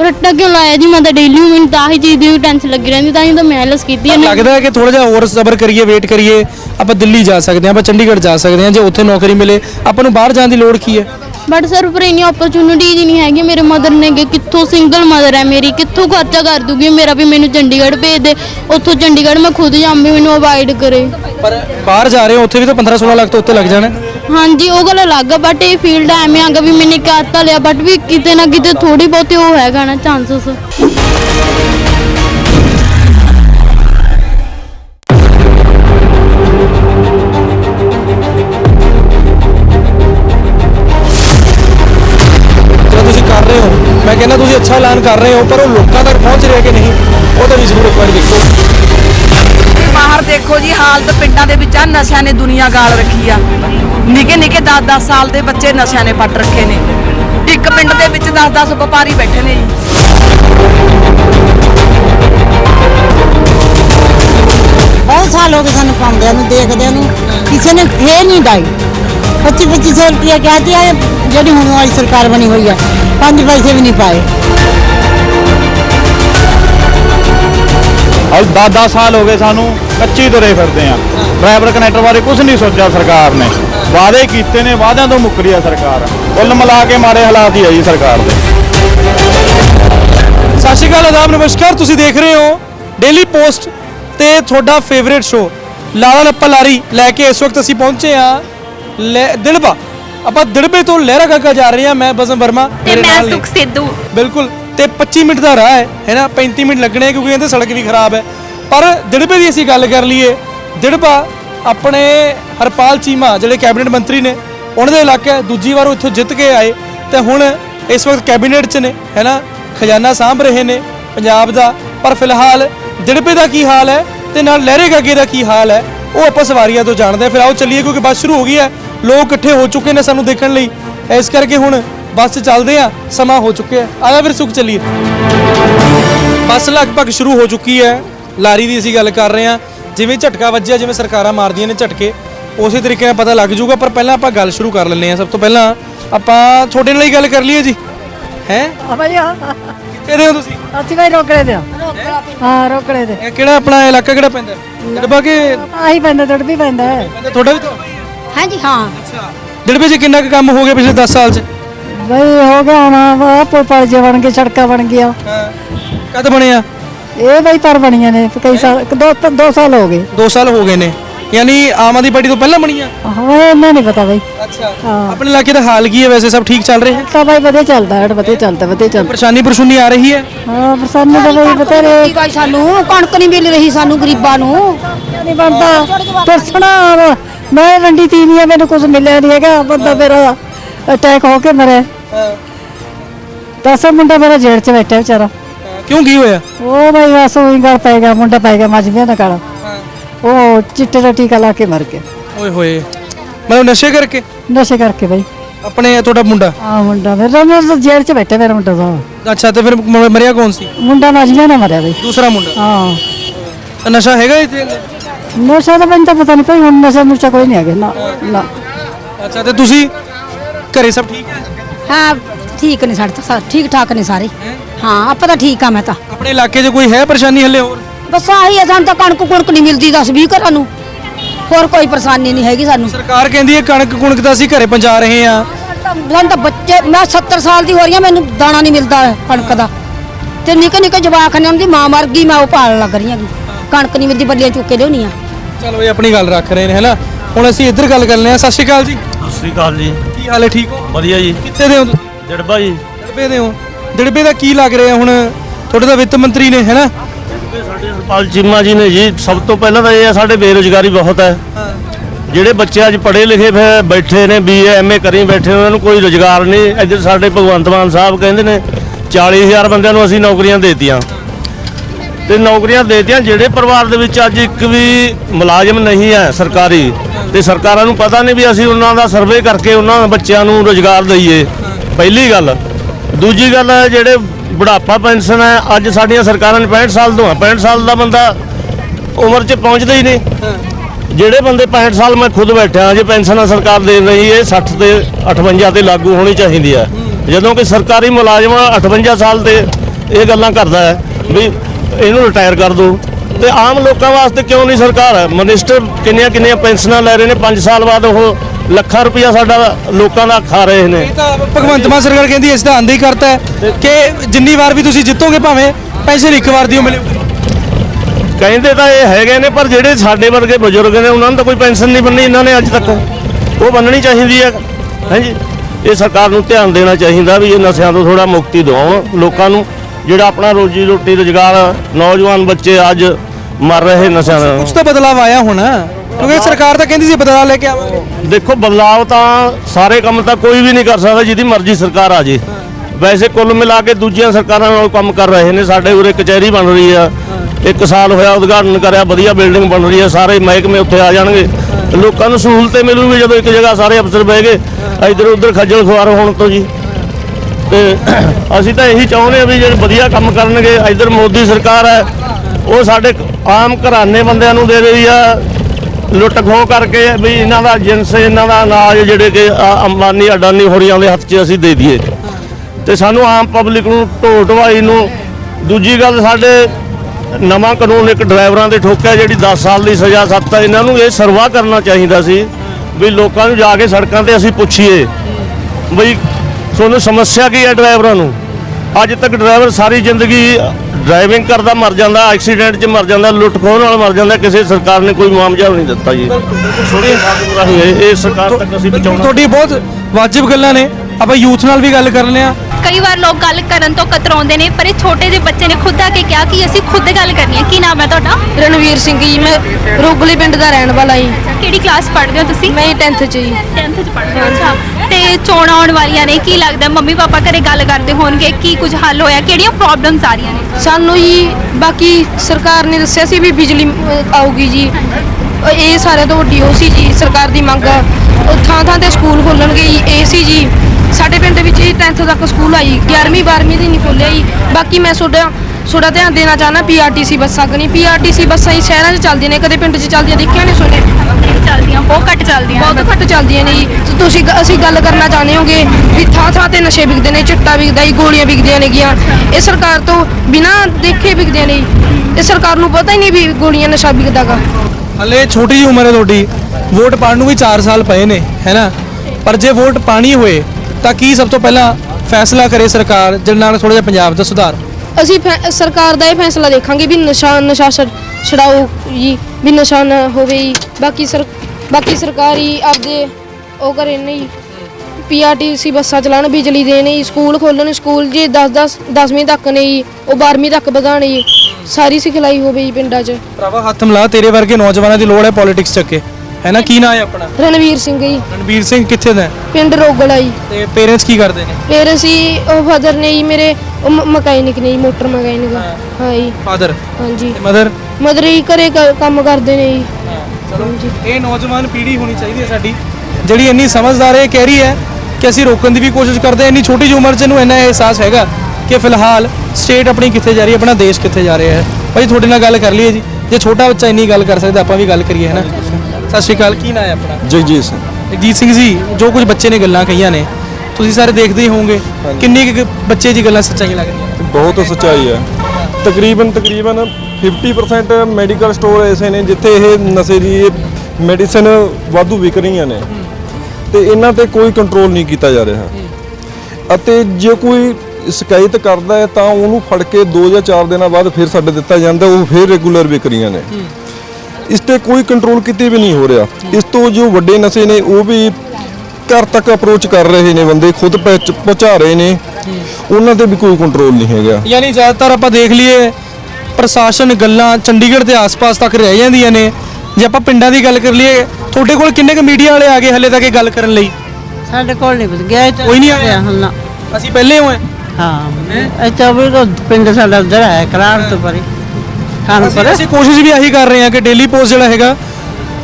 S12: ਰੱਟਾ ਕਿਉਂ ਲਾਇਆ ਜੀ ਮੈਂ ਤਾਂ ਡੇਲੀ ਮੈਨੂੰ ਤਾਂ ਹੀ ਚੀਜ਼ ਦੀ ਟੈਨਸ਼ਨ ਲੱਗੀ ਰਹਿੰਦੀ ਤਾਂ ਹੀ ਤਾਂ ਮੈਂ ਲੈਸ ਕੀਤੀ ਹੈ
S1: ਲੱਗਦਾ ਹੈ ਕਿ ਥੋੜਾ ਜਿਹਾ ਹੋਰ ਸਬਰ ਕਰੀਏ ਵੇਟ ਕਰੀਏ ਆਪਾਂ ਦਿੱਲੀ ਜਾ ਸਕਦੇ ਹਾਂ ਆਪਾਂ ਚੰਡੀਗੜ੍ਹ ਜਾ ਸਕਦੇ ਹਾਂ ਜੇ ਉੱਥੇ ਨੌਕਰੀ ਮਿਲੇ ਆਪਾਂ ਨੂੰ ਬਾਹਰ ਜਾਣ ਦੀ ਲੋੜ ਕੀ ਹੈ?
S12: ਬਟ ਸਰ ਪਰ ਇੰਨੀ ਓਪਰਚੁਨਿਟੀ ਜੀ ਨਹੀਂ ਹੈਗੀ ਮੇਰੇ ਮਦਰ ਨੇ ਕਿ ਕਿੱਥੋਂ ਸਿੰਗਲ ਮਦਰ ਹੈ ਮੇਰੀ ਕਿੱਥੋਂ ਖਰਚਾ ਕਰ ਦੂਗੀ ਮੇਰਾ ਵੀ ਮੈਨੂੰ ਚੰਡੀਗੜ੍ਹ ਭੇਜ ਦੇ ਉੱਥੋਂ ਚੰਡੀਗੜ੍ਹ ਮੈਂ ਖੁਦ ਜਾਵਾਂ ਮੈਨੂੰ ਅਵਾਇਡ ਕਰੇ।
S1: ਪਰ ਬਾਹਰ ਜਾ ਰਹੇ ਹੋ ਉੱਥੇ ਵੀ ਤਾਂ 15 16 ਲੱਖ ਤੋਂ ਉੱਤੇ ਲੱਗ ਜਾਣਾ। ਹੈ।
S12: हाँ जी वह गल अलग बट ये फ़ील्ड एवं आगे भी मैंने कहता लिया बट भी कितने ना कि थोड़ी बहुत वो हैगा
S1: ना चांसस मैं कहना तुम अच्छा ऐलान कर रहे हो पर लोगों तक पहुँच रहे कि नहीं वो तो भी ज़रूर
S2: एक बार देखो ਹਾਲਤ ਪਿੰਡਾਂ ਦੇ ਵਿੱਚ ਆ ਨਸ਼ਿਆਂ ਨੇ ਦੁਨੀਆ ਗਾਲ ਰੱਖੀ ਆ। ਨਿੱਕੇ ਨਿੱਕੇ 10-10 ਸਾਲ ਦੇ ਬੱਚੇ ਨਸ਼ਿਆਂ ਨੇ ਪੱਟ ਰੱਖੇ ਨੇ। ਇੱਕ ਪਿੰਡ ਦੇ ਵਿੱਚ 10-10 ਵਪਾਰੀ ਬੈਠੇ ਨੇ ਜੀ।
S13: ਬਹੁਤ ਸਾਲ ਹੋ ਗਏ ਸਾਨੂੰ ਪਾਉਂਦਿਆਂ ਨੂੰ ਦੇਖਦਿਆਂ ਨੂੰ। ਕਿਸੇ ਨੇ ਇਹ ਨਹੀਂ ਡਾਈ। 25 2500 ਰੁਪਇਆ ਕਹਤੀ ਹੈ ਜਿਹੜੀ ਹੁਣ ਵਾਲੀ ਸਰਕਾਰ ਬਣੀ ਹੋਈ ਹੈ ਪੰਜ ਪੈਸੇ ਵੀ ਨਹੀਂ ਪਾਏ।
S4: ਅੱਜ 10-10 ਸਾਲ ਹੋ ਗਏ ਸਾਨੂੰ। ਕੱਚੀ ਤੁਰੇ ਫਿਰਦੇ ਆ। ਡਰਾਈਵਰ ਕਨੈਕਟਰ ਬਾਰੇ ਕੁਝ ਨਹੀਂ ਸੋਚਿਆ ਸਰਕਾਰ ਨੇ। ਵਾਅਦੇ ਕੀਤੇ ਨੇ ਵਾਅਦਿਆਂ ਤੋਂ ਮੁੱਕਰੀ ਆ ਸਰਕਾਰ। ਕੁੱਲ ਮਿਲਾ ਕੇ ਮਾੜੇ ਹਾਲਾਤ ਹੀ ਆ ਜੀ ਸਰਕਾਰ ਦੇ।
S1: ਸਤਿ ਸ਼੍ਰੀ ਅਕਾਲ ਆਦਾਬ ਨਮਸਕਾਰ। ਤੁਸੀਂ ਦੇਖ ਰਹੇ ਹੋ ਡੇਲੀ ਪੋਸਟ ਤੇ ਤੁਹਾਡਾ ਫੇਵਰੇਟ ਸ਼ੋ ਲਾਲਾ ਲੱਪਾ ਲਾਰੀ ਲੈ ਕੇ ਇਸ ਵਕਤ ਅਸੀਂ ਪਹੁੰਚੇ ਆ ਦਿੜਬਾ ਆਪਾਂ ਦਿੜਬੇ ਤੋਂ ਲਹਿਰਾ ਗਾਗਾ ਜਾ ਰਹੇ ਆ ਮੈਂ ਬਜ਼ਮ ਵਰਮਾ।
S5: ਤੇ
S1: ਮੇਰੇ
S5: ਮੈਂ। ਸੁਖ ਸਿੱਧੂ।
S1: ਬਿਲਕੁਲ ਤੇ 25 ਮਿੰਟ ਦਾ ਰਾਹ ਹੈ ਹੈ ਨਾ? 35 ਮਿੰਟ ਲੱਗਣੇ ਕਿਉਂਕਿ ਇਹਦੇ ਸੜਕ ਵੀ ਖਰਾਬ ਹੈ। ਪਰ ਦਿੜਬੇ ਦੀ ਅਸੀਂ ਗੱਲ ਕਰ ਲਈਏ, ਦਿੜਬਾ ਆਪਣੇ ਹਰਪਾਲ ਚੀਮਾ, ਜਿਹੜੇ ਕੈਬਨਿਟ ਮੰਤਰੀ ਨੇ, ਉਹਨਾਂ ਦੇ ਇਲਾਕਾ ਦੂਜੀ ਵਾਰ ਉਹ ਇੱਥੋਂ ਜਿੱਤ ਕੇ ਆਏ, ਤੇ ਹੁਣ ਇਸ ਵਕਤ ਕੈਬਨਿਟ 'ਚ ਨੇ, ਹੈ ਨਾ? ਖਜ਼ਾਨਾ ਸਾਂਭ ਰਹੇ ਨੇ ਪੰਜਾਬ ਦਾ, ਪਰ ਫਿਲਹਾਲ ਦਿੜਬੇ ਦਾ ਕੀ ਹਾਲ ਹੈ ਤੇ ਨਾਲ ਲਹਿਰੇ ਗਾਗੇ ਦਾ ਕੀ ਹਾਲ ਹੈ, ਉਹ ਆਪਾਂ ਸਵਾਰੀਆਂ ਤੋਂ ਜਾਣਦੇ ਹਾਂ। ਫਿਰ ਆਓ ਚੱਲੀਏ, ਕਿਉਂਕਿ ਬੱਸ ਸ਼ੁਰੂ ਹੋ ਗਈ ਹੈ, ਲੋਕ ਇਕੱਠੇ ਹੋ ਚੁੱਕੇ ਨੇ ਸਾਨੂੰ ਦੇਖਣ ਲਈ। ਇਸ ਕਰਕੇ ਹੁਣ ਬੱਸ 'ਚ ਚੱਲਦੇ ਆ ਸਮਾਂ ਹੋ ਚੁੱਕਿਆ ਆਇਆ ਫਿਰ ਸੁੱਕ ਚੱਲੀਏ। ਬੱਸ ਲਗਭਗ ਸ਼ੁਰੂ ਹੋ ਚੁੱਕੀ ਹੈ। ਲਾਰੀ ਦੀ ਅਸੀਂ ਗੱਲ ਕਰ ਰਹੇ ਹਾਂ। ਜਿਵੇਂ ਝਟਕਾ ਵੱਜਿਆ ਜਿਵੇਂ ਸਰਕਾਰਾਂ ਮਾਰਦੀਆਂ ਨੇ ਝਟਕੇ ਉਸੇ ਤਰੀਕੇ ਨਾਲ ਪਤਾ ਲੱਗ ਜਾਊਗਾ ਪਰ ਪਹਿਲਾਂ ਆਪਾਂ ਗੱਲ ਸ਼ੁਰੂ ਕਰ ਲੈਂਦੇ ਹਾਂ। ਸਭ ਤੋਂ ਪਹਿਲਾਂ ਆਪਾਂ ਤੁਹਾਡੇ ਨਾਲ ਹੀ ਗੱਲ ਕਰ ਲਈਏ ਜੀ। ਹੈ?
S14: ਭਾਈ ਹਾਂ।
S1: ਕਿੱਥੇ ਦੇ ਹੋ ਤੁਸੀਂ?
S14: ਅਸੀਂ ਭਾਈ ਰੋਕੜੇ ਦੇ ਹਾਂ। ਰੋਕੜੇ ਦੇ।
S1: ਇਹ ਕਿਹੜਾ ਆਪਣਾ ਇਲਾਕਾ ਕਿਹੜਾ ਪੈਂਦਾ? ਡੜਬਾ ਕੇ?
S14: ਆਹੀ ਪੈਂਦਾ ਤੜ ਵੀ ਪੈਂਦਾ। ਹੈ
S1: ਪੈਂਦਾ ਤੁਹਾਡਾ ਵੀ ਤਾਂ?
S13: ਹਾਂਜੀ ਹਾਂ।
S1: ਡੜਬੇ 'ਚ ਕਿੰਨਾ ਕੁ ਕੰਮ ਹੋ ਗਿਆ ਪਿਛਲੇ 10 ਸਾਲ 'ਚ?
S14: ਬਈ ਹੋ ਗਿਆ ਹੁਣ ਆਪੋ ਪਰ ਜੇ ਬਣ ਕੇ ਸੜਕਾਂ ਬਣ ਗਿਆ
S1: ਕਦ ਬਣਿਆ?
S14: ਇਹ ਬਈ ਪਰ ਬਣੀਆਂ ਨੇ ਕਈ ਸਾਲ ਦੋ ਦੋ ਸਾਲ ਹੋ ਗਏ।
S1: 2 ਸਾਲ ਹੋ ਗਏ ਨੇ। ਯਾਨੀ ਆਮ ਆਦਮੀ ਪਾਰਟੀ ਤੋਂ ਪਹਿਲਾਂ ਬਣੀਆਂ?
S14: ਹਾਂ ਇਹਨਾਂ ਨਹੀਂ ਪਤਾ ਬਈ।
S1: ਅੱਛਾ।
S14: ਹਾਂ।
S1: ਆਪਣੇ ਇਲਾਕੇ ਦਾ ਹਾਲ ਕੀ ਹੈ ਵੈਸੇ? ਸਭ ਠੀਕ ਚੱਲ ਰਿਹਾ? ਹੈ
S14: ਤਾਂ ਭਾਈ ਵਧੀਆ ਚੱਲਦਾ ਹੈ ਵਧੀਆ ਚੱਲਦਾ ਵਧੀਆ ਚੱਲਦਾ।
S1: ਪਰੇਸ਼ਾਨੀ ਪਰਸ਼ੂਨੀ ਆ ਰਹੀ ਹੈ?
S14: ਹਾਂ ਪਰ ਸਾਨੂੰ ਤਾਂ ਬਈ ਬਤੇਰੇ
S13: ਭਾਈ ਸਾਨੂੰ? ਕਣਕ ਨਹੀਂ ਮਿਲ ਰਹੀ ਸਾਨੂੰ ਗਰੀਬਾਂ ਨੂੰ।
S14: ਨਹੀਂ ਬਣਦਾ। ਪਰਸਣਾ ਮੈਂ ਵੰਡੀ ਤੀਵੀਆਂ ਮੈਨੂੰ ਕੁਝ ਮਿਲਿਆ ਨਹੀਂ ਹੈਗਾ। ਬੰਦਾ ਮੇਰਾ ਅਟੈਕ ਹੋ ਕੇ ਮਰੇ ਦਸ ਮੁੰਡਾ ਮੇਰਾ ਜੇਲ੍ਹ 'ਚ ਬੈਠਾ ਵਿਚਾਰਾ।
S1: ਕਿਉਂ ਕੀ ਹੋਇਆ?
S14: ਉਹ ਬਈ ਬਸ ਉਹੀ ਗੱਲ ਪੈ ਗਿਆ ਮੁੰਡਾ ਪੈ ਗਿਆ ਮਜਬੀਆਂ ਦਾ ਕਾਲਾ ਉਹ ਚਿੱਟੇ ਦਾ ਟੀਕਾ ਲਾ ਕੇ ਮਰ ਗਿਆ।
S1: ਓਏ ਹੋਏ। ਮਤਲਬ ਨਸ਼ੇ ਕਰਕੇ?
S14: ਨਸ਼ੇ ਕਰਕੇ ਬਈ।
S1: ਆਪਣੇ ਤੁਹਾਡਾ ਮੁੰਡਾ?
S14: ਆ ਮੁੰਡਾ ਮੇਰਾ ਮੇਰਾ ਜੇਲ੍ਹ 'ਚ ਬੈਠਾ ਮੇਰਾ ਮੁੰਡਾ ਤਾਂ।
S1: ਅੱਛਾ ਤੇ ਫਿਰ ਮ- ਮਰਿਆ ਕੌਣ ਸੀ?
S14: ਮੁੰਡਾ ਮਜਬੀਆਂ ਨਾਲ ਮਰਿਆ ਬਈ।
S1: ਦੂਸਰਾ ਮੁੰਡਾ?
S14: ਹਾਂ।
S1: ਤਾਂ ਨਸ਼ਾ ਹੈਗਾ ਇੱਥੇ?
S14: ਨਸ਼ਾ ਤਾਂ ਮੈਨੂੰ ਤਾਂ ਪਤਾ ਨਹੀਂ ਕੋਈ ਹੁਣ ਨਸ਼ਾ ਨੁਸ਼ਾ ਕੋਈ ਨਹੀਂ ਹੈਗਾ ਨਾ ਨਾ।
S1: ਅੱਛਾ ਤੇ ਤੁਸੀਂ ਘਰੇ ਸਭ ਠੀਕ ਹੈ?
S13: ਹਾਂ ਠੀਕ ਨੇ ਸਾਡੇ ਤਾਂ ਠੀਕ ਠਾਕ ਨੇ ਸਾਰੇ। ਹਾਂ ਆਪਾਂ ਤਾਂ ਠੀਕ ਆ ਮੈਂ ਤਾਂ।
S1: ਆਪਣੇ ਇਲਾਕੇ 'ਚ ਕੋਈ ਹੈ ਪਰੇਸ਼ਾਨੀ ਹੱਲੇ ਹੋਰ?
S13: ਬਸ ਆਹੀ ਹੈ ਸਾਨੂੰ ਤਾਂ ਕਣਕ ਕੁਣਕ ਨਹੀਂ ਮਿਲਦੀ 10 20 ਘਰਾਂ ਨੂੰ। ਹੋਰ ਕੋਈ ਪਰੇਸ਼ਾਨੀ ਨਹੀਂ ਹੈਗੀ ਸਾਨੂੰ।
S1: ਸਰਕਾਰ ਕਹਿੰਦੀ ਹੈ ਕਣਕ ਕੁਣਕ ਤਾਂ ਅਸੀਂ ਘਰੇ ਪਹੁੰਚਾ ਰਹੇ ਹਾਂ।
S13: ਸਾਨੂੰ ਤਾਂ ਬੱਚੇ ਮੈਂ 70 ਸਾਲ ਦੀ ਹੋ ਰਹੀ ਹਾਂ ਮੈਨੂੰ ਦਾਣਾ ਨਹੀਂ ਮਿਲਦਾ ਕਣਕ ਦਾ। ਤੇ ਨਿੱਕੇ ਨਿੱਕੇ ਜਵਾਕ ਨੇ ਉਹਦੀ ਮਾਂ ਮਰ ਗਈ ਮੈਂ ਉਹ ਪਾਲਣ ਲੱਗ ਰਹੀ ਹਾਂ ਕਣਕ ਨਹੀਂ ਮਿਲਦੀ ਬੱਲੀਆਂ ਚੁੱਕ ਕੇ ਲਿਆਉਣੀ ਆ।
S1: ਚਲੋ ਇਹ ਆਪਣੀ ਗੱਲ ਰੱਖ ਰਹੇ ਨੇ ਹੈਨਾ? ਹੁਣ ਅਸੀਂ ਇੱਧਰ ਗੱਲ ਕਰਨੇ ਆ ਸਤਿ ਸ਼੍ਰੀ ਅਕਾਲ ਜੀ।
S15: ਸਤਿ ਸ੍ਰੀ ਅਕਾਲ ਜੀ।
S1: ਕੀ ਹਾਲ ਹੈ ਠੀਕ ਹੋ?
S15: ਵਧੀਆ ਜੀ।
S1: ਕਿੱਥੇ ਦੇ ਹੋ ਤੁਸੀਂ?
S15: ਜੜਬਾ ਜੀ।
S1: ਦਿੜਬੇ ਦੇ ਹੋ? ਦਿੜਬੇ ਦਾ ਕੀ ਲੱਗ ਰਿਹਾ ਹੁਣ? ਤੁਹਾਡੇ ਤਾਂ ਵਿੱਤ ਮੰਤਰੀ ਨੇ ਹੈਨਾ
S15: ਸਾਡੇ ਹਰਪਾਲ ਚੀਮਾ ਜੀ ਨੇ ਜੀ ਸਭ ਤੋਂ ਪਹਿਲਾਂ ਤਾਂ ਇਹ ਹੈ ਸਾਡੇ ਬੇਰੁਜ਼ਗਾਰੀ ਬਹੁਤ ਹੈ। ਜਿਹੜੇ ਬੱਚੇ ਅੱਜ ਪੜ੍ਹੇ ਲਿਖੇ ਫਿਰ ਬੈਠੇ ਨੇ ਬੀਏ ਐਮਏ ਕਰੀ ਬੈਠੇ ਉਹਨਾਂ ਨੂੰ ਕੋਈ ਰੁਜ਼ਗਾਰ ਨਹੀਂ। ਇੱਧਰ ਸਾਡੇ ਭਗਵੰਤ ਮਾਨ ਸਾਹਿਬ ਕਹਿੰਦੇ ਨੇ 40000 ਬੰਦਿਆਂ ਨੂੰ ਅਸੀਂ ਨੌਕਰੀਆਂ ਦੇਤੀਆਂ। ਤੇ ਨੌਕਰੀਆਂ ਦੇਤੀਆਂ ਜਿਹੜੇ ਪਰਿਵਾਰ ਦੇ ਵਿੱਚ ਅੱਜ ਇੱਕ ਵੀ ਮੁਲਾਜ਼ਮ ਨਹੀਂ ਹੈ ਸਰਕਾਰੀ ਤੇ ਸਰਕਾਰਾਂ ਨੂੰ ਪਤਾ ਨਹੀਂ ਵੀ ਅਸੀਂ ਉਹਨਾਂ ਦਾ ਸਰਵੇ ਕਰਕੇ ਉਹਨਾਂ ਬੱਚਿਆਂ ਨੂੰ ਰੁਜ਼ਗਾਰ ਦਈਏ। ਪਹਿਲੀ ਗੱਲ। ਦੂਜੀ ਗੱਲ ਹੈ ਜਿਹੜੇ ਬੁਢਾਪਾ ਪੈਨਸ਼ਨ ਹੈ ਅੱਜ ਸਾਡੀਆਂ ਸਰਕਾਰਾਂ ਨੇ 65 ਸਾਲ ਤੋਂ ਹੈ 65 ਸਾਲ ਦਾ ਬੰਦਾ ਉਮਰ 'ਚ ਪਹੁੰਚਦਾ ਹੀ ਨਹੀਂ। ਜਿਹੜੇ ਬੰਦੇ 65 ਸਾਲ ਮੈਂ ਖੁਦ ਬੈਠਾ ਜੇ ਪੈਨਸ਼ਨ ਸਰਕਾਰ ਦੇ ਰਹੀ ਹੈ 60 ਤੇ 58 ਤੇ ਲਾਗੂ ਹੋਣੀ ਚਾਹੀਦੀ ਹੈ। ਜਦੋਂ ਕਿ ਸਰਕਾਰੀ ਮੁਲਾਜ਼ਮ 58 ਸਾਲ ਤੇ ਇਹ ਗੱਲਾਂ ਕਰਦਾ ਹੈ ਵੀ ਇਹਨੂੰ ਰਿਟਾਇਰ ਕਰ ਦਿਓ। ਤੇ ਆਮ ਲੋਕਾਂ ਵਾਸਤੇ ਕਿਉਂ ਨਹੀਂ ਸਰਕਾਰ? ਮਿਨਿਸਟਰ ਕਿੰਨੀਆਂ ਕਿੰਨੀਆਂ ਪੈਨਸ਼ਨਾਂ ਲੈ ਰਹੇ ਨੇ? 5 ਸਾਲ ਬਾਅਦ ਉਹ ਲੱਖਾਂ ਰੁਪਇਆ ਸਾਡਾ ਲੋਕਾਂ ਦਾ ਖਾ ਰਹੇ ਨੇ।
S1: ਇਹ ਤਾਂ ਭਗਵੰਤ ਮਾਨ ਸਰਕਾਰ ਕਹਿੰਦੀ ਇਸ ਦਾ ਆਂਦਾ ਹੀ ਕਰਤਾ ਹੈ। ਕਿ ਜਿੰਨੀ ਵਾਰ ਵੀ ਤੁਸੀਂ ਜਿੱਤੋਗੇ ਭਾਵੇਂ ਪੈਸੇ ਇੱਕ ਵਾਰ ਦਿਓ ਮਿਲੇਗੀ
S15: ਕਹਿੰਦੇ ਤਾਂ ਇਹ ਹੈਗੇ ਨੇ ਪਰ ਜਿਹੜੇ ਸਾਡੇ ਵਰਗੇ ਬਜ਼ੁਰਗ ਨੇ ਉਹਨਾਂ ਨੂੰ ਤਾਂ ਕੋਈ ਪੈਨਸ਼ਨ ਨਹੀਂ ਬੰਨੀ ਇਹਨਾਂ ਨੇ ਅੱਜ ਤੱਕ। ਉਹ ਬੰਨਣੀ ਚਾਹੀਦੀ ਹੈ। ਹਾਂਜੀ। ਇਹ ਸਰਕਾਰ ਨੂੰ ਧਿਆਨ ਦੇਣਾ ਚਾਹੀਦਾ ਵੀ ਇਹ ਨਸ਼ਿਆਂ ਤੋਂ ਥੋੜਾ ਮੁਕਤੀ ਦਿਵਾਉਣ ਲੋਕਾਂ ਨੂੰ। ਜਿਹੜਾ ਆਪਣਾ ਰੋਜੀ ਰੋਟੀ ਰੁਜ਼ਗਾਰ ਨੌਜਵਾਨ ਬੱਚੇ ਅੱਜ ਮਰ ਰਹੇ ਨਸ਼ਿਆਂ ਨਾਲ।
S1: ਕੁਝ ਤਾਂ ਬਦਲਾਵ ਆਇਆ ਹੋਣਾ ਕਿਉਂਕਿ ਸਰਕਾਰ ਤਾਂ ਕਹਿੰਦੀ ਸੀ ਬਦਲਾਅ ਲੈ ਕੇ ਆਵਾਂਗੇ।
S15: ਦੇਖੋ ਬਦਲਾਵ ਤਾਂ ਸਾਰੇ ਕੰਮ ਤਾਂ ਕੋਈ ਵੀ ਨਹੀਂ ਕਰ ਸਕਦਾ ਜਿਹਦੀ ਮਰਜ਼ੀ ਸਰਕਾਰ ਆ ਜੇ। ਵੈਸੇ ਕੁੱਲ ਮਿਲਾ ਕੇ ਦੂਜੀਆਂ ਸਰਕਾਰਾਂ ਨਾਲ ਕੰਮ ਕਰ ਰਹੇ ਨੇ ਸਾਡੇ ਉਰੇ ਕਚਹਿਰੀ ਬਣ ਰਹੀ ਆ। ਇੱਕ ਸਾਲ ਹੋਇਆ ਉਦਘਾਟਨ ਕਰਿਆ ਵਧੀਆ ਬਿਲਡਿੰਗ ਬਣ ਰਹੀ ਆ ਸਾਰੇ ਮਹਿਕਮੇ ਉੱਥੇ ਆ ਜਾਣਗੇ। ਲੋਕਾਂ ਨੂੰ ਸਹੂਲਤ ਮਿਲੂਗੀ ਜਦੋਂ ਇੱਕ ਜਗ੍ਹਾ ਸਾਰੇ ਅਫਸਰ ਬਹਿ ਗਏ ਇੱਧਰ ਉੱਧਰ ਖੱਜਲ ਖੁਆਰ ਹੋਣ ਤੋਂ ਜੀ। ਤੇ ਅਸੀਂ ਤਾਂ ਇਹੀ ਚਾਹੁੰਦੇ ਆ ਵੀ ਜਿਹੜੇ ਵਧੀਆ ਕੰਮ ਕਰਨਗੇ, ਇੱਧਰ ਮੋਦੀ ਸਰਕਾਰ ਹੈ, ਉਹ ਸਾਡੇ ਆਮ ਘਰਾਨੇ ਬੰਦਿਆਂ ਨੂੰ ਦੇ ਰਹੀ ਆ, ਲੁੱਟ ਖੋਹ ਕਰਕੇ ਵੀ ਇਹਨਾਂ ਦਾ ਜਿੰਸ ਇਹਨਾਂ ਦਾ ਅਨਾਜ ਜਿਹੜੇ ਕਿ ਅੰਬਾਨੀ ਅਡਾਨੀ ਹੋਰੀਆਂ ਦੇ ਹੱਥ 'ਚ ਅਸੀਂ ਦੇ ਦਈਏ। ਤੇ ਸਾਨੂੰ ਆਮ ਪਬਲਿਕ ਨੂੰ ਢੋ ਢਵਾਈ ਨੂੰ, ਦੂਜੀ ਗੱਲ ਸਾਡੇ ਨਵਾਂ ਕਾਨੂੰਨ ਇੱਕ ਡਰਾਈਵਰਾਂ ਦੇ ਠੋਕਿਆ ਜਿਹੜੀ 10 ਸਾਲ ਦੀ ਸਜ਼ਾ ਸੱਤ ਇਹਨਾਂ ਨੂੰ ਇਹ ਸਰਵਾ ਕਰਨਾ ਚਾਹੀਦਾ ਸੀ ਵੀ ਲੋਕਾਂ ਨੂੰ ਜਾ ਕੇ ਸੜਕਾਂ ਤੇ ਅਸੀਂ ਪੁੱਛੀਏ। ਬਈ ਤੁਹਾਨੂੰ ਸਮੱਸਿਆ ਕੀ ਹੈ ਡਰਾਈਵਰਾਂ ਨੂੰ? ਅੱਜ ਤੱਕ ਡਰਾਈਵਰ ਸਾਰੀ ਜ਼ਿੰਦਗੀ ਡਰਾਈਵਿੰਗ ਕਰਦਾ ਮਰ ਜਾਂਦਾ ਐਕਸੀਡੈਂਟ 'ਚ ਮਰ ਜਾਂਦਾ ਲੁੱਟ ਖੋਹ ਨਾਲ ਮਰ ਜਾਂਦਾ ਕਿਸੇ ਸਰਕਾਰ ਨੇ ਕੋਈ ਮੁਆਵਜ਼ਾ ਨਹੀਂ ਦਿੱਤਾ ਜੀ। ਇਹ ਇਹ ਸਰਕਾਰ ਤੱਕ ਅਸੀਂ ਪਹੁੰਚਾਉਣਾ।
S1: ਤੁਹਾਡੀ ਬਹੁਤ ਵਾਜਿਬ ਗੱਲਾਂ ਨੇ। ਆਪਾਂ ਯੂਥ ਨਾਲ ਵੀ ਗੱਲ ਕਰ ਲੈਂਦੇ ਆ
S5: ਕਈ ਵਾਰ ਲੋਕ ਗੱਲ ਕਰਨ ਤੋਂ ਕਤਰਾਉਂਦੇ ਨੇ ਪਰ ਇਹ ਛੋਟੇ ਜਿਹੇ ਬੱਚੇ ਨੇ ਖੁਦ ਆ ਕੇ ਕਿਹਾ ਕਿ ਅਸੀਂ ਖੁਦ ਗੱਲ ਕਰਨੀ ਹੈ। ਕੀ ਨਾਮ ਹੈ ਤੁਹਾਡਾ?
S7: ਰਣਵੀਰ ਸਿੰਘ ਜੀ ਮੈਂ ਰੋਗਲੀ ਪਿੰਡ ਦਾ ਰਹਿਣ ਵਾਲਾ ਜੀ।
S5: ਕਿਹੜੀ ਕਲਾਸ ਪੜ੍ਹਦੇ ਹੋ ਤੁਸੀਂ?
S7: ਮੈਂ 10th ਚ ਜੀ।
S5: 10th ਚ ਪੜ੍ਹਦੇ ਹੋ। ਅੱਛਾ ਤੇ ਚੋਣਾਂ ਆਉਣ ਵਾਲੀਆਂ ਨੇ ਕੀ ਲੱਗਦਾ ਮੰਮੀ ਪਾਪਾ ਘਰੇ ਗੱਲ ਕਰਦੇ ਹੋਣਗੇ ਕੀ ਕੁਝ ਹੱਲ ਹੋਇਆ ਕਿਹੜੀਆਂ ਪ੍ਰੋਬਲਮਸ ਆ ਰਹੀਆਂ ਨੇ?
S7: ਸਾਨੂੰ ਜੀ ਬਾਕੀ ਸਰਕਾਰ ਨੇ ਦੱਸਿਆ ਸੀ ਵੀ ਬਿਜਲੀ ਅਹ, ਆਊਗੀ ਜੀ। ਇਹ ਸਾਰਿਆਂ ਤੋਂ ਵੱਡੀ ਉਹ ਸੀ ਜੀ ਸਰਕਾਰ ਦੀ ਮੰਗ। ਉਹ ਥਾਂ ਥਾਂ ਤੇ ਸਕੂਲ ਖੋਲਣਗੇ ਜੀ ਇਹ ਸੀ ਜੀ। ਸਾਡੇ ਪਿੰਡ ਵਿੱਚ ਜੀ 10th ਤੱਕ ਸਕੂਲ ਆਈ 11ਵੀਂ 12ਵੀਂ ਦੀ ਨਹੀਂ ਖੋਲਿਆ ਜੀ। ਬਾਕੀ ਮੈਂ ਤੁਹਾਡਾ ਤੁਹਾਡਾ ਧਿਆਨ ਦੇਣਾ ਚਾਹਨਾ ਪੀਆਰਟੀਸੀ ਬੱਸਾਂ ਕਨੀ ਪੀਆਰਟੀਸੀ ਬੱਸਾਂ ਹੀ ਸ਼ਹਿਰਾਂ 'ਚ ਚੱਲਦੀਆਂ ਨੇ ਕਦੇ ਪਿੰਡ 'ਚ ਚੱਲਦੀਆਂ ਦੇਖਿਆ ਨਹੀਂ ਸੁਣਿਆ।
S5: ਚੱਲਦੀਆਂ ਬਹੁਤ ਘੱਟ ਚੱਲਦੀਆਂ
S7: ਬਹੁਤ ਘੱਟ ਚੱਲਦੀਆਂ ਨੇ ਜੀ। ਤੇ ਤੁਸੀਂ ਗ- ਅਸੀਂ ਗੱਲ ਕਰਨਾ ਚਾਹੁੰਦੇ ਹੋਗੇ ਵੀ ਥਾਂ ਥਾਂ ਤੇ ਨਸ਼ੇ ਵਿਕਦੇ ਨੇ ਚਿੱਟਾ ਵਿਕਦਾ ਜੀ ਗੋਲੀਆਂ ਵਿਕਦੀਆਂ ਨੇਗੀਆਂ ਇਹ ਸਰਕਾਰ ਤੋਂ ਬਿਨਾਂ ਦੇਖੇ ਵਿਕਦੀਆਂ ਨੇ ਜੀ। ਇਹ ਸਰਕਾਰ ਨੂੰ ਪਤਾ ਹੀ ਨਹੀਂ ਵੀ ਗੋਲੀਆਂ ਨਸ਼ਾ ਵਿਕਦਾਗਾ।
S1: ਹਲੇ ਛੋਟੀ ਜਿਹੀ ਉਮਰ ਹੈ ਤੁਹਾਡੀ। ਵੋਟ ਪਾਉਣ ਨੂੰ ਵੀ 4 ਸਾਲ ਪਏ ਨੇ ਹੈਨਾ ਪਰ ਜੇ ਵੋਟ ਪਾਣੀ ਹੋਏ ਤਾਂ ਕੀ ਸਭ ਤੋਂ ਪਹਿਲਾਂ ਫੈਸਲਾ ਕਰੇ ਸਰਕਾਰ? ਜਿਹਦੇ ਨਾਲ ਥੋੜਾ ਜਿਹਾ ਪੰਜਾਬ ਦਾ ਸੁਧਾਰ।
S7: ਅਸੀਂ ਫੈ- ਸਰਕਾਰ ਦਾ ਇਹ ਫੈਸਲਾ ਦੇਖਾਂਗੇ ਵੀ ਨਸ਼ਾ ਨਸ਼ਾ ਛਡ- ਛਡਾਓ ਜੀ। ਵੀ ਨਸ਼ਾ ਨਾ ਹੋਵੇ ਜੀ। ਬਾਕੀ ਸਰ ਬਾਕੀ ਸਰਕਾਰੀ ਆਪਦੇ ਉਹ ਕਰੇ ਨਹੀਂ ਪੀਆਰਟੀਸੀ ਬੱਸਾਂ ਚਲਾਉਣ ਬਿਜਲੀ ਦੇਣ ਜੀ। ਸਕੂਲ ਖੋਲਣ ਸਕੂਲ ਜੀ 10 10 10ਵੀਂ ਤੱਕ ਨੇ ਜੀ। ਉਹ 12ਵੀਂ ਤੱਕ ਵਧਾਣ ਜੀ। ਸਾਰੀ ਸਿਖਲਾਈ ਹੋਵੇ ਜੀ ਪਿੰਡਾਂ 'ਚ।
S1: ਭਰਾਵਾ ਹੱਥ ਮਿਲਾ ਤੇਰੇ ਵਰਗੇ ਨੌਜਵਾਨਾਂ ਦੀ ਲੋੜ ਹੈ ਪੋਲਿਟਿਕਸ ਚੱਕੇ। ਹੈਨਾ ਕੀ ਨਾਂ ਹੈ ਆਪਣਾ?
S7: ਰਣਵੀਰ ਸਿੰਘ ਜੀ।
S1: ਰਣਬੀਰ ਸਿੰਘ ਕਿੱਥੇ ਦਾ ਹੈ?
S7: ਪਿੰਡ ਰੋਗਲਾ ਜੀ।
S1: ਤੇ ਪੇਰੈਂਟਸ ਕੀ ਕਰਦੇ ਨੇ?
S7: ਫਿਰ ਅਸੀਂ ਉਹ ਫਾਦਰ ਨੇ ਜੀ ਮੇਰੇ ਮਕੈਨਿਕ ਨੇ ਜੀ ਮੋਟਰ ਮਕੈਨਿਕ ਹਾਂ। ਜੀ।
S1: ਫਾਦਰ
S7: ਹਾਂਜੀ।
S1: ਮਦਰ
S7: ਮਦਰ ਜੀ ਘਰੇ ਕ- ਕੰਮ ਕਰਦੇ ਨੇ ਜੀ।
S1: ਇਹ ਨੌਜਵਾਨ ਪੀੜ੍ਹੀ ਹੋਣੀ ਚਾਹੀਦੀ ਹੈ ਸਾਡੀ ਜਿਹੜੀ ਇੰਨੀ ਸਮਝਦਾਰ ਹੈ ਕਹਿ ਰਹੀ ਹੈ ਕਿ ਅਸੀਂ ਰੋਕਣ ਦੀ ਵੀ ਕੋਸ਼ਿਸ਼ ਕਰਦੇ ਹਾਂ। ਇੰਨੀ ਛੋਟੀ ਜਿਹੀ ਉਮਰ 'ਚ ਇਹਨੂੰ ਇੰਨਾ ਅਹਿਸਾਸ ਹੈਗਾ ਕਿ ਫਿਲਹਾਲ ਸਟੇਟ ਆਪਣੀ ਕਿੱਥੇ ਜਾ ਰਹੀ ਹੈ ਆਪਣਾ ਦੇਸ਼ ਕਿੱਥੇ ਜਾ ਰਿਹਾ ਹੈ। ਭਾਈ ਤੁਹਾਡੇ ਨਾਲ ਗੱਲ ਕਰ ਲਈਏ ਜੀ। ਜੇ ਛੋਟਾ ਬੱਚਾ ਇੰਨੀ ਗੱਲ ਕਰ ਸਕਦਾ ਆਪਾਂ ਵੀ ਗੱਲ ਕਰੀਏ ਹੈ ਨਾ? ਸਤਿ ਸ਼੍ਰੀ ਅਕਾਲ ਕੀ ਨਾਂ ਹੈ ਆਪਣਾ?
S6: ਜਗਜੀਤ ਸਿੰਘ।
S1: ਜਗਜੀਤ ਸਿੰਘ ਜੀ ਜੋ ਕੁਝ ਬੱਚੇ ਨੇ ਗੱਲਾਂ ਕਹੀਆਂ ਨੇ ਤੁਸੀਂ ਸਾਰੇ ਦੇਖਦੇ ਹੀ ਹੋਵੋਗੇ ਕਿੰਨੀ ਕੁ ਬੱਚੇ ਦੀ ਗੱਲਾਂ ਸੱਚਾਈ ਲੱਗਦੀਆਂ
S16: ਬਹੁਤ ਸੱਚਾਈ ਹੈ। ਤਕਰੀਬਨ ਤਕਰੀਬਨ 50% ਮੈਡੀਕਲ ਸਟੋਰ ਐਸੇ ਨੇ ਜਿੱਥੇ ਇਹ ਨਸ਼ੇ ਦੀ ਮੈਡੀਸਨ ਵਾਧੂ ਵਿਕ ਰਹੀਆਂ ਨੇ। ਤੇ ਇਹਨਾਂ ਤੇ ਕੋਈ ਕੰਟਰੋਲ ਨਹੀਂ ਕੀਤਾ ਜਾ ਰਿਹਾ। ਅਤੇ ਜੇ ਕੋਈ ਸ਼ਿਕਾਇਤ ਕਰਦਾ ਹੈ ਤਾਂ ਉਹਨੂੰ ਫੜ ਕੇ 2 ਜਾਂ 4 ਦਿਨਾਂ ਬਾਅਦ ਫਿਰ ਛੱਡ ਦਿੱਤਾ ਜਾਂਦਾ, ਉਹ ਫਿਰ ਰੈਗੂਲਰ ਵਿਕ ਰਹੀਆਂ ਨੇ। ਇਸ ਤੇ ਕੋਈ ਕੰਟਰੋਲ ਕਿਤੇ ਵੀ ਨਹੀਂ ਹੋ ਰਿਹਾ। ਇਸ ਤੋਂ ਜੋ ਵੱਡੇ ਨਸ਼ੇ ਨੇ, ਉਹ ਵੀ ਘਰ ਤੱਕ ਅਪਰੋਚ ਕਰ ਰਹੇ ਨੇ ਬੰਦੇ, ਖੁਦ ਪਹੁੰਚ- ਪਹੁੰਚਾ ਰਹੇ ਨੇ। ਉਹਨਾਂ ਤੇ ਵੀ ਕੋਈ ਕੰਟਰੋਲ ਨਹੀਂ ਹੈਗਾ।
S1: ਯਾਨੀ ਜ਼ਿਆਦਾਤਰ ਆਪਾਂ ਦੇਖ ਲਈਏ ਪ੍ਰਸ਼ਾਸਨ ਗੱਲਾਂ ਚੰਡੀਗੜ੍ਹ ਦੇ ਆਸ-ਪਾਸ ਤੱਕ ਰਹਿ ਜਾਂਦੀਆਂ ਨੇ। ਜੇ ਆਪਾਂ ਪਿੰਡਾਂ ਦੀ ਗੱਲ ਕਰ ਲਈਏ ਤੁਹਾਡੇ ਕੋਲ ਕਿੰਨੇ ਕੁ ਮੀਡੀਆ ਵਾਲੇ ਆ ਗਏ ਹਲੇ ਤੱਕ ਇਹ ਗੱਲ ਕਰਨ ਲਈ?
S14: ਸਾਡੇ ਕੋਲ ਨਹੀਂ ਬਸ ਗਿਆ
S1: ਕੋਈ ਨਹੀਂ ਆਇਆ?
S14: ਹਾਂ
S1: ਅਸੀਂ ਪਹਿਲੇ ਹੋਏ।
S14: ਹਾਂ ਅੱਛਾ ਵੀ ਕੋ ਪਿੰਡ ਸਾਡਾ ਉਧਰ ਹੈ ਕਰਾਰ ਤੋਂ ਪਰੇ। ਖਾਨਪੁਰ
S1: ਅਸੀਂ ਕੋਸ਼ਿਸ਼ ਵੀ ਆਹੀ ਕਰ ਰਹੇ ਹਾਂ ਕਿ ਡੇਲੀ ਪੋਸਟ ਜਿਹੜਾ ਹੈਗਾ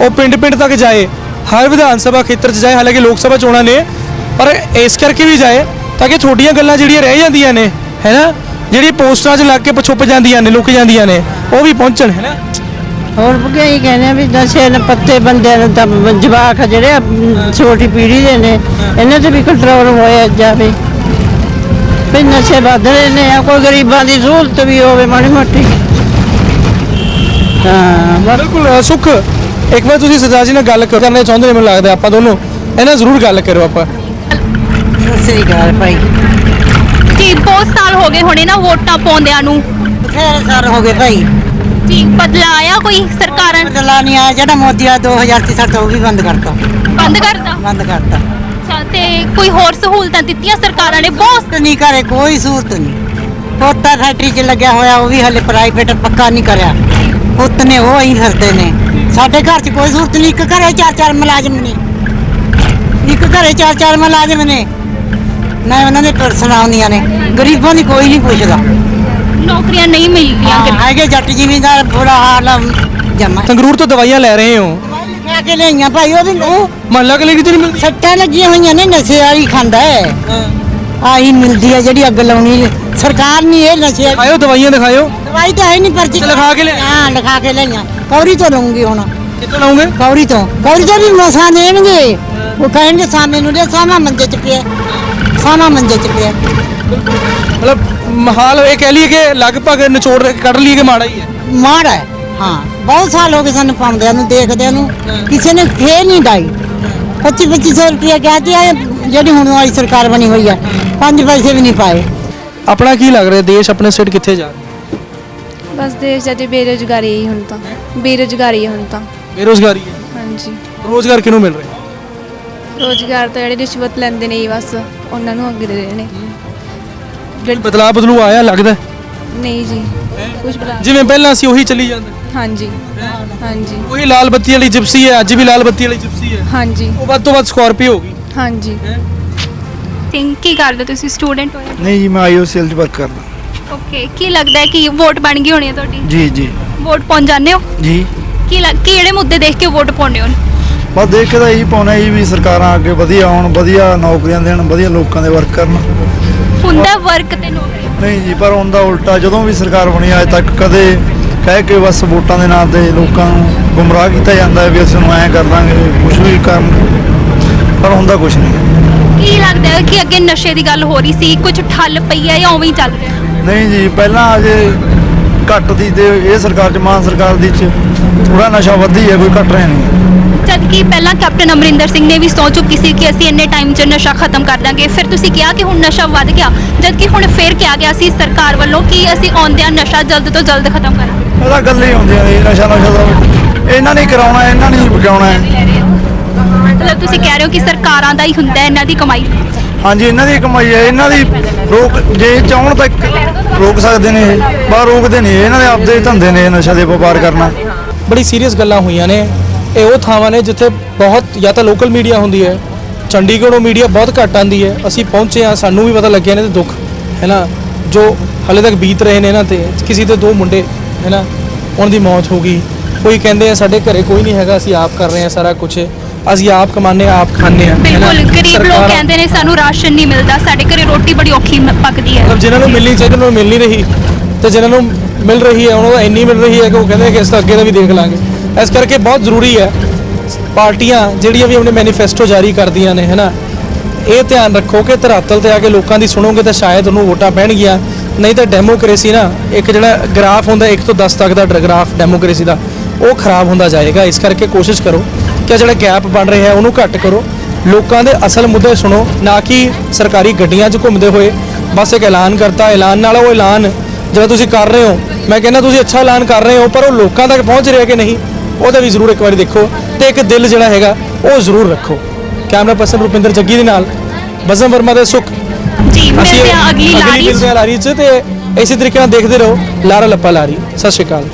S1: ਉਹ ਪਿੰਡ-ਪਿੰਡ ਤੱਕ ਜਾਏ। ਹਰ ਵਿਧਾਨ ਸਭਾ ਖੇਤਰ 'ਚ ਜਾਏ ਹਾਲਾਂਕਿ ਲੋਕ ਸਭਾ ਚੋਣਾਂ ਨੇ ਪਰ ਇਸ ਕਰਕੇ ਵੀ ਜਾਏ ਤਾਂ ਕਿ ਛੋਟੀਆਂ ਗੱਲਾਂ ਜਿਹੜੀਆਂ ਰਹਿ ਜਾਂਦੀਆਂ ਨੇ ਹੈਨਾ ਜਿਹੜੀ ਪੋਸਟਾਂ 'ਚ ਲੱਗ ਕੇ ਛੁਪ ਜਾਂਦੀਆਂ ਨੇ ਲੁਕ ਜਾਂਦੀਆਂ ਨੇ ਉਹ ਵੀ ਪਹੁੰਚਣ ਹੈਨਾ
S14: ਹੋਰ ਬੁੱਗੇ ਹੀ ਕਹਿੰਦੇ ਆ ਵੀ ਨਸ਼ੇ ਨੇ ਪੱਤੇ ਬੰਦਿਆਂ ਨੂੰ ਤਾਂ ਜਵਾਕ ਆ ਜਿਹੜੇ ਆ, ਛੋਟੀ ਪੀੜ੍ਹੀ ਦੇ ਨੇ ਇਹਨਾਂ ਤੇ ਵੀ ਕੰਟਰੋਲ ਹੋਇਆ ਜਾਵੇ। ਵੀ ਨਸ਼ੇ ਵੱਧ ਰਹੇ ਨੇ ਆ ਕੋਈ ਗਰੀਬਾਂ ਦੀ ਸਹੂਲਤ ਵੀ ਹੋਵੇ ਮਾੜੀ ਮੋਟੀ। ਹਾਂ ਬਸ।
S1: ਬਿਲਕੁਲ ਅ, ਸੁਖ। ਇੱਕ ਵਾਰ ਤੁਸੀਂ ਸਰਦਾਰ ਜੀ ਨਾਲ ਗੱਲ ਕਰਨਾ ਚਾਹੁੰਦੇ ਨੇ ਮੈਨੂੰ ਲੱਗਦਾ ਆਪਾਂ ਦੋਨੋਂ। ਇਹਨਾਂ ਜ਼ਰੂਰ ਗੱਲ ਕਰੋ ਆਪਾਂ।
S14: ਸਤਿ ਸ੍ਰੀ ਅਕਾਲ ਭਾਈ।
S5: ਜੀ ਬਹੁਤ ਸਾਲ ਹੋ ਗਏ ਹੋਣੇ ਨਾ ਵੋਟਾਂ ਪਾਉਂਦਿਆਂ ਨੂੰ।
S14: ਬਥੇਰੇ ਸਾਲ ਹੋ ਗਏ ਭਾਈ।
S5: ਜੀ ਬਦਲਾ ਆਇਆ ਕੋਈ ਸਰਕਾਰਾਂ ਨੇ
S14: ਬਦਲਾ ਨਹੀਂ ਆਇਆ ਜਿਹੜਾ ਮੋਦੀ ਆ 2000 ਤੇ ਉਹ ਵੀ ਬੰਦ ਕਰਤਾ।
S5: ਬੰਦ ਕਰਤਾ?
S14: ਬੰਦ ਕਰਤਾ।
S5: ਅੱਛਾ ਤੇ ਕੋਈ ਹੋਰ ਸਹੂਲਤਾਂ ਦਿੱਤੀਆਂ ਸਰਕਾਰਾਂ ਨੇ? ਬਹੁਤ
S14: ਸਹੂਲਤ ਨਹੀਂ ਕਰੇ ਕੋਈ ਸਹੂਲਤ ਨਹੀਂ। ਪੋਤਾ ਫੈਕਟਰੀ 'ਚ ਲੱਗਿਆ ਹੋਇਆ ਉਹ ਵੀ ਹਲੇ ਪ੍ਰਾਈਵੇਟ ਪੱਕਾ ਨਹੀਂ ਕਰਿਆ। ਪੁੱਤ ਨੇ ਉਹ ਹੀ ਫਿਰਦੇ ਨੇ। ਸਾਡੇ ਘਰ 'ਚ ਕੋਈ ਸਹੂਲਤ ਨਹੀਂ ਇੱਕ ਘਰੇ ਚਾਰ ਚਾਰ ਮੁਲਾਜ਼ਮ ਨੇ। ਇੱਕ ਘਰੇ ਚਾਰ ਚਾਰ ਮੁਲਾਜ਼ਮ ਨੇ।
S17: ਨਾ ਉਹਨਾਂ ਦੇ ਪਰਸਨ ਆਉਂਦੀਆਂ ਨੇ। ਗਰੀਬਾਂ ਦੀ ਕੋਈ ਨਹੀਂ ਪੁੱਛਦਾ।
S5: ਨੌਕਰੀਆਂ ਨਹੀਂ ਮਿਲਦੀਆਂ ਕਿ
S17: ਹੈਗੇ ਜੱਟ ਜ਼ਿਮੀਂਦਾਰ ਬੁਰਾ ਹਾਲ ਆ, ਜਮਾ।
S1: ਸੰਗਰੂਰ ਤੋਂ ਦਵਾਈਆਂ ਲੈ ਰਹੇ ਹੋ?
S17: ਲਿਆ ਕੇ ਲਈਆਂ ਭਾਈ ਉਹਦੀ ਉਹ
S1: ਮਹੱਲਾ ਕਲੀਨਿਕ ਚ ਨਹੀਂ ਮਿਲਦੀ
S17: ਸੱਟਾਂ ਲੱਗੀਆਂ ਹੋਈਆਂ ਨੇ ਨਸ਼ੇ ਵਾਲੀ ਖਾਂਦਾ ਹੈ। ਆਹੀ ਮਿਲਦੀ ਹੈ ਜਿਹੜੀ ਅੱਗ ਲਾਉਣੀ। ਸਰਕਾਰ ਨਹੀਂ ਇਹ ਨਸ਼ੇ ਵਾਲੀ-
S1: ਆਇਓ ਦਵਾਈਆਂ ਦਿਖਾਇਓ।
S17: ਦਵਾਈ ਤਾਂ ਹੈ ਨਹੀਂ ਪਰਚੀ
S1: ਲਿਖਾ ਕੇ ਲਿਆਏ?
S17: ਹਾਂ ਲਿਖਾ ਕੇ ਲਈਆਂ ਕੌਰੀ ਤੋਂ ਲਵਾਂਗੀ ਹੁਣ।
S1: ਕਿੱਥੋਂ ਲਾਉਂਗੇ
S17: ਕੌਰੀ ਤੋਂ। ਕੌਰੀ ਤੋਂ ਵੀ ਮਸਾ ਦੇਣਗੇ। ਉਹ ਕਹਿਣਗੇ ਸਾਮੇ ਨੂੰ ਦੇ ਸਾਮਾ ਮੰਜੇ ਚ ਪਿਆ। ਸਾਮਾ ਮੰਜੇ ਚ ਪਿਆ।
S1: ਮਤਲਬ ਮਹਾਲ ਇਹ ਕਹਿ ਲਈਏ ਕਿ ਲਗਭਗ ਨਿਚੋੜ ਕੱਢ ਲਈਏ ਕਿ ਮਾੜਾ ਹੀ ਹੈ?
S17: ਮਾੜਾ ਹੈ ਹਾਂ। ਬਹੁਤ ਸਾਲ ਹੋ ਗਏ ਸਾਨੂੰ ਪਾਉਂਦਿਆਂ ਨੂੰ ਦੇਖਦਿਆਂ ਨੂੰ। ਕਿਸੇ ਨੇ ਫੇਰ ਨਹੀਂ ਡਾਈ। 25 2500 ਰੁਪਇਆ ਕਹਤੀ ਹੈ ਜਿਹੜੀ ਹੁਣ ਵਾਲੀ ਸਰਕਾਰ ਬਣੀ ਹੋਈ ਹੈ ਪੰਜ ਪੈਸੇ ਵੀ ਨਹੀਂ ਪਾਏ।
S1: ਆਪਣਾ ਕੀ ਲੱਗ ਰਿਹਾ? ਦੇਸ਼ ਆਪਣੇ ਸਿਰ ਕਿੱਥੇ ਜਾ ਰਿਹਾ?
S18: ਬਸ ਦੇਸ਼ ਦਾ ਜੀ ਬੇਰੁਜ਼ਗਾਰੀ ਹੀ ਹੁਣ ਤਾਂ। ਬੇਰੁਜ਼ਗਾਰੀ ਹੁਣ ਤਾਂ।
S1: ਬੇਰੋਜ਼ਗਾਰੀ ਹੈ।
S18: ਹਾਂਜੀ।
S1: ਰੋਜ਼ਗਾਰ ਕਿਹਨੂੰ ਮਿਲ ਰਿਹਾ?
S18: ਰੋਜ਼ਗਾਰ ਤਾਂ ਜਿਹੜੇ ਰਿਸ਼ਵਤ ਲੈਂਦੇ ਨੇ ਜੀ ਬਸ ਉਹਨਾਂ ਨੂੰ ਅੱਗੇ ਦੇ ਰਹੇ ਨੇ।
S1: ਜਿਹੜੀ ਬਦਲਾਅ ਬਦਲੂ ਆਇਆ ਲੱਗਦਾ?
S18: ਨਹੀਂ ਜੀ ਕੁਝ ਬਲਾ
S1: ਜਿਵੇਂ ਪਹਿਲਾਂ ਸੀ ਉਹੀ ਚੱਲੀ ਜਾਂਦਾ।
S18: ਹਾਂਜੀ ਹਾਂਜੀ।
S1: ਉਹੀ ਲਾਲ ਬੱਤੀ ਵਾਲੀ ਜਿਪਸੀ ਹੈ ਅੱਜ ਵੀ ਲਾਲ ਬੱਤੀ ਵਾਲੀ ਜਿਪਸੀ ਹੈ।
S18: ਹਾਂਜੀ।
S1: ਉਹ ਵੱਧ ਤੋਂ ਵੱਧ ਸਕਾਰਪੀਓ ਹੋ ਗਈ।
S18: ਹਾਂਜੀ।
S5: ਸਿੰਘ ਕੀ ਕਰਦੇ ਹੋ ਤੁਸੀਂ ਸਟੂਡੈਂਟ ਹੋ
S19: ਨਹੀਂ ਜੀ ਮੈਂ ਆਈਓ ਸੇਲ 'ਚ ਵਰਕ ਕਰਦਾ।
S5: ਓਕੇ ਕੀ ਲੱਗਦਾ ਹੈ ਕਿ ਵੋਟ ਬਣ ਗਈ ਹੋਣੀ ਹੈ ਤੁਹਾਡੀ?
S19: ਜੀ ਜੀ।
S5: ਵੋਟ ਪਾਉਣ ਜਾਂਦੇ ਹੋ?
S19: ਜੀ।
S5: ਕੀ ਲੱਗ ਕਿਹੜੇ ਮੁੱਦੇ ਦੇਖ ਕੇ ਵੋਟ ਪਾਉਂਦੇ ਹੋ?
S19: ਬਸ ਦੇਖ ਕੇ ਤਾਂ ਇਹੀ ਪਾਉਣਾ ਜੀ ਵੀ ਸਰਕਾਰਾਂ ਅੱਗੇ ਵਧੀਆ ਆਉਣ ਵਧੀਆ ਨੌਕਰੀਆਂ ਦੇਣ ਵਧੀਆ ਲੋਕਾਂ ਦੇ ਵਰਕ ਕਰਨ।
S5: ਹੁੰਦਾ ਵਰਕ ਤੇ ਨੌਕਰੀ?
S19: ਨਹੀਂ ਜੀ ਪਰ ਹੁੰਦਾ ਉਲਟਾ ਜਦੋਂ ਵੀ ਸਰਕਾਰ ਬਣੀ ਅੱਜ ਤੱਕ ਕਦੇ ਕਹਿ ਕੇ ਬਸ ਵੋਟਾਂ ਦੇ ਨਾਂ ਤੇ ਲੋਕਾਂ ਨੂੰ ਗੁੰਮਰਾਹ ਕੀਤਾ ਜਾਂਦਾ ਹੈ ਵੀ ਅਸੀਂ ਨੂੰ ਐਂ ਕਰ ਦਾਂਗੇ ਕੁਝ ਵੀ ਕਰਨ। ਪਰ ਹੁੰਦਾ ਕੁਝ ਨਹੀਂ।
S5: ਕੀ ਲੱਗਦਾ ਹੈ ਕਿ ਅੱਗੇ ਨਸ਼ੇ ਦੀ ਗੱਲ ਹੋ ਰਹੀ ਸੀ ਕੁਝ ਠੱਲ ਪਈ ਹੈ ਜਾਂ ਉਵੇਂ ਹੀ ਚੱਲ ਰਿਹਾ?
S19: ਨਹੀਂ ਜੀ ਪਹਿਲਾਂ ਅਜੇ ਘੱਟ ਦੀ ਤੇ ਇਹ ਸਰਕਾਰ ਚ ਮਾਨ ਸਰਕਾਰ ਦੀ ਚ ਥੋੜਾ ਨਸ਼ਾ ਵਧੀ ਹੈ ਕੋਈ ਘਟ ਰਿਹਾ ਨਹੀਂ।
S5: ਜਦ ਕਿ ਪਹਿਲਾਂ ਕੈਪਟਨ ਅਮਰਿੰਦਰ ਸਿੰਘ ਨੇ ਵੀ ਸੋਚ ਚੁੱਕੀ ਸੀ ਕਿ ਅਸੀਂ ਇੰਨੇ ਟਾਈਮ 'ਚ ਨਸ਼ਾ ਖਤਮ ਕਰ ਦਾਂਗੇ। ਫਿਰ ਤੁਸੀਂ ਕਿਹਾ ਕਿ ਹੁਣ ਨਸ਼ਾ ਵੱਧ ਗਿਆ ਜਦ ਕਿ ਹੁਣ ਫੇਰ ਕਿਹਾ ਗਿਆ ਸੀ ਸਰਕਾਰ ਵੱਲੋਂ ਕਿ ਅਸੀਂ ਆਉਂਦਿਆਂ ਨਸ਼ਾ ਜਲਦ ਤੋਂ ਜਲਦ ਖਤਮ ਕਰਾਂਗੇ।
S19: ਇਹਦਾ ਗੱਲ ਹੀ ਨੇ ਜੀ, ਨਸ਼ਾ ਨਸ਼ਾ ਦਾ ਇਹਨਾਂ ਨੇ ਹੀ ਕਰਾਉਣਾ ਹੈ, ਇਹਨਾਂ ਨੇ ਹੀ ਵਿਕਾਉਣਾ ਹੈ।
S5: ਮਤਲਬ ਤੁਸੀਂ ਕਹਿ ਰਹੇ ਹੋ ਕਿ ਸਰਕਾਰਾਂ ਦਾ ਹੀ ਹੁੰਦਾ ਹੈ ਇਹਨਾਂ ਦੀ ਕਮਾਈ।
S19: ਹਾਂਜੀ ਇਹਨਾਂ ਦੀ ਕਮਾਈ ਹੈ ਇਹਨਾਂ ਦੀ ਰੋਕ ਜੇ ਚਾਹਣ ਤਾਂ ਇੱਕ ਰੋਕ ਸਕਦੇ ਨੇ ਇਹ ਬਾਹਰ ਰੋਕਦੇ ਨਹੀਂ ਇਹਨਾਂ ਦੇ ਆਪਦੇ ਧੰਦੇ ਨੇ ਨਸ਼ਾ ਦੇ ਵਪਾਰ ਕਰਨਾ।
S1: ਬੜੀ ਸੀਰੀਅਸ ਗੱਲਾਂ ਹੋਈਆਂ ਨੇ। ਇਹ ਉਹ ਥਾਵਾਂ ਨੇ ਜਿੱਥੇ ਬਹੁਤ ਜਾਂ ਤਾਂ ਲੋਕਲ ਮੀਡੀਆ ਹੁੰਦੀ ਹੈ ਚੰਡੀਗੜ੍ਹੋਂ ਮੀਡੀਆ ਬਹੁਤ ਘੱਟ ਆਂਦੀ ਹੈ ਅਸੀਂ ਪਹੁੰਚੇ ਆ ਸਾਨੂੰ ਵੀ ਪਤਾ ਲੱਗਿਆ ਨੇ ਤੇ ਦੁੱਖ ਹੈ ਨਾ? ਜੋ ਹਲੇ ਤੱਕ ਬੀਤ ਰਹੇ ਨੇ ਇਹਨਾਂ ਤੇ ਕਿਸੇ ਦੇ ਦੋ ਮੁੰਡੇ ਹੈ ਨਾ? ਉਹਨਾਂ ਦੀ ਮੌਤ ਹੋ ਗਈ। ਕੋਈ ਕਹਿੰਦੇ ਆ ਸਾਡੇ ਘਰੇ ਕੋਈ ਨਹੀਂ ਹੈਗਾ ਅਸੀਂ ਆਪ ਕਰ ਰਹੇ ਆ ਸਾਰਾ ਕੁਝ ਅਸੀਂ ਆਪ ਕਮਾਉਂਦੇ ਆ ਆਪ ਖਾਂਦੇ ਆ?
S5: ਬਿਲਕੁਲ ਗਰੀਬ ਲੋਕ ਕਹਿੰਦੇ ਨੇ ਸਾਨੂੰ ਰਾਸ਼ਨ ਨਹੀਂ ਮਿਲਦਾ ਸਾਡੇ ਘਰੇ ਰੋਟੀ ਬੜੀ ਔਖੀ ਪੱਕਦੀ ਹੈ।
S1: ਮਤਲਬ ਜਿਨ੍ਹਾਂ ਨੂੰ ਮਿਲਣੀ ਚਾਹੀਦੀ ਉਹਨਾਂ ਨੂੰ ਮਿਲ ਨਹੀਂ ਰਹੀ। ਤੇ ਜਿਨ੍ਹਾਂ ਨੂੰ ਮਿਲ ਰਹੀ ਹੈ ਉਹਨਾਂ ਨੂੰ ਇੰਨੀ ਮਿਲ ਰਹੀ ਹੈ ਕਿ ਉਹ ਕਹਿੰਦੇ ਕਿ ਇਸ ਤੋਂ ਅੱਗੇ ਦਾ ਵੀ ਦੇਖ ਲਾਂਗੇ। ਇਸ ਕਰਕੇ ਬਹੁਤ ਜ਼ਰੂਰੀ ਹੈ ਪਾਰਟੀਆਂ ਜਿਹੜੀਆਂ ਵੀ ਆਪਣੇ ਮੈਨੀਫੈਸਟੋ ਜਾਰੀ ਕਰਦੀਆਂ ਨੇ, ਹੈਨਾ, ਇਹ ਧਿਆਨ ਰੱਖੋ ਕਿ ਧਰਾਤਲ ਤੇ ਆ ਕੇ ਲੋਕਾਂ ਦੀ ਸੁਣੋਗੇ ਤਾਂ ਸ਼ਾਇਦ ਉਹਨੂੰ ਵੋਟਾਂ ਪੈਣਗੀਆਂ, ਨਹੀਂ ਤਾਂ ਡੈਮੋਕ੍ਰੇਸੀ ਨਾ, ਇੱਕ ਜਿਹੜਾ ਗ੍ਰਾਫ ਹੁੰਦਾ 1 ਤੋਂ 10 ਤੱਕ ਦਾ ਗ੍ਰਾਫ ਡੈਮੋਕ੍ਰੇਸੀ ਦਾ, ਉਹ ਖਰਾਬ ਹੁੰਦਾ ਜਾਏਗਾ, ਇਸ ਕਰਕੇ ਕੋਸ਼ਿਸ਼ ਕਰੋ ਕਿ ਜਿਹੜਾ ਗੈਪ ਬਣ ਰਿਹਾ ਹੈ ਉਹਨੂੰ ਘੱਟ ਕਰੋ, ਲੋਕਾਂ ਦੇ ਅਸਲ ਮੁੱਦੇ ਸੁਣੋ, ਨਾ ਕਿ ਸਰਕਾਰੀ ਗੱਡੀਆਂ 'ਚ ਘੁੰਮਦੇ ਹੋਏ, ਬਸ ਇੱਕ ਐਲਾਨ ਕਰਤਾ, ਐਲਾਨ ਨਾਲ ਉਹ ਐਲਾਨ ਜਿਹੜਾ ਤੁਸੀਂ ਕਰ ਰਹੇ ਹੋ, ਮੈਂ ਕਹਿੰਦਾ ਤੁਸੀਂ ਅੱਛਾ ਐਲਾਨ ਕਰ ਰਹੇ ਹੋ, ਪਰ ਉਹ ਲੋਕਾਂ ਤੱਕ ਪਹੁੰਚ ਰਿਹਾ ਕਿ ਨਹੀਂ? ਉਹਦਾ ਵੀ ਜ਼ਰੂਰ ਇੱਕ ਵਾਰੀ ਦੇਖੋ ਤੇ ਇੱਕ ਦਿਲ ਜਿਹੜਾ ਹੈਗਾ ਉਹ ਜ਼ਰੂਰ ਰੱਖੋ। ਕੈਮਰਾ ਪਰਸਨ ਰੁਪਿੰਦਰ ਜੱਗੀ ਦੇ ਨਾਲ ਬਜ਼ਮ ਵਰਮਾ ਦੇ ਸੁਖ।
S5: ਜੀ ਮਿਲਦੇ ਅਗਲੀ
S1: ਲਾਰੀ 'ਚ ਤੇ ਇਸੇ ਤਰੀਕੇ ਨਾਲ ਦੇਖਦੇ ਰਹੋ ਲਾਰਾ ਲੱਪਾ ਲਾਰੀ। ਸਤਿ ਸ਼੍ਰੀ ਅਕਾਲ।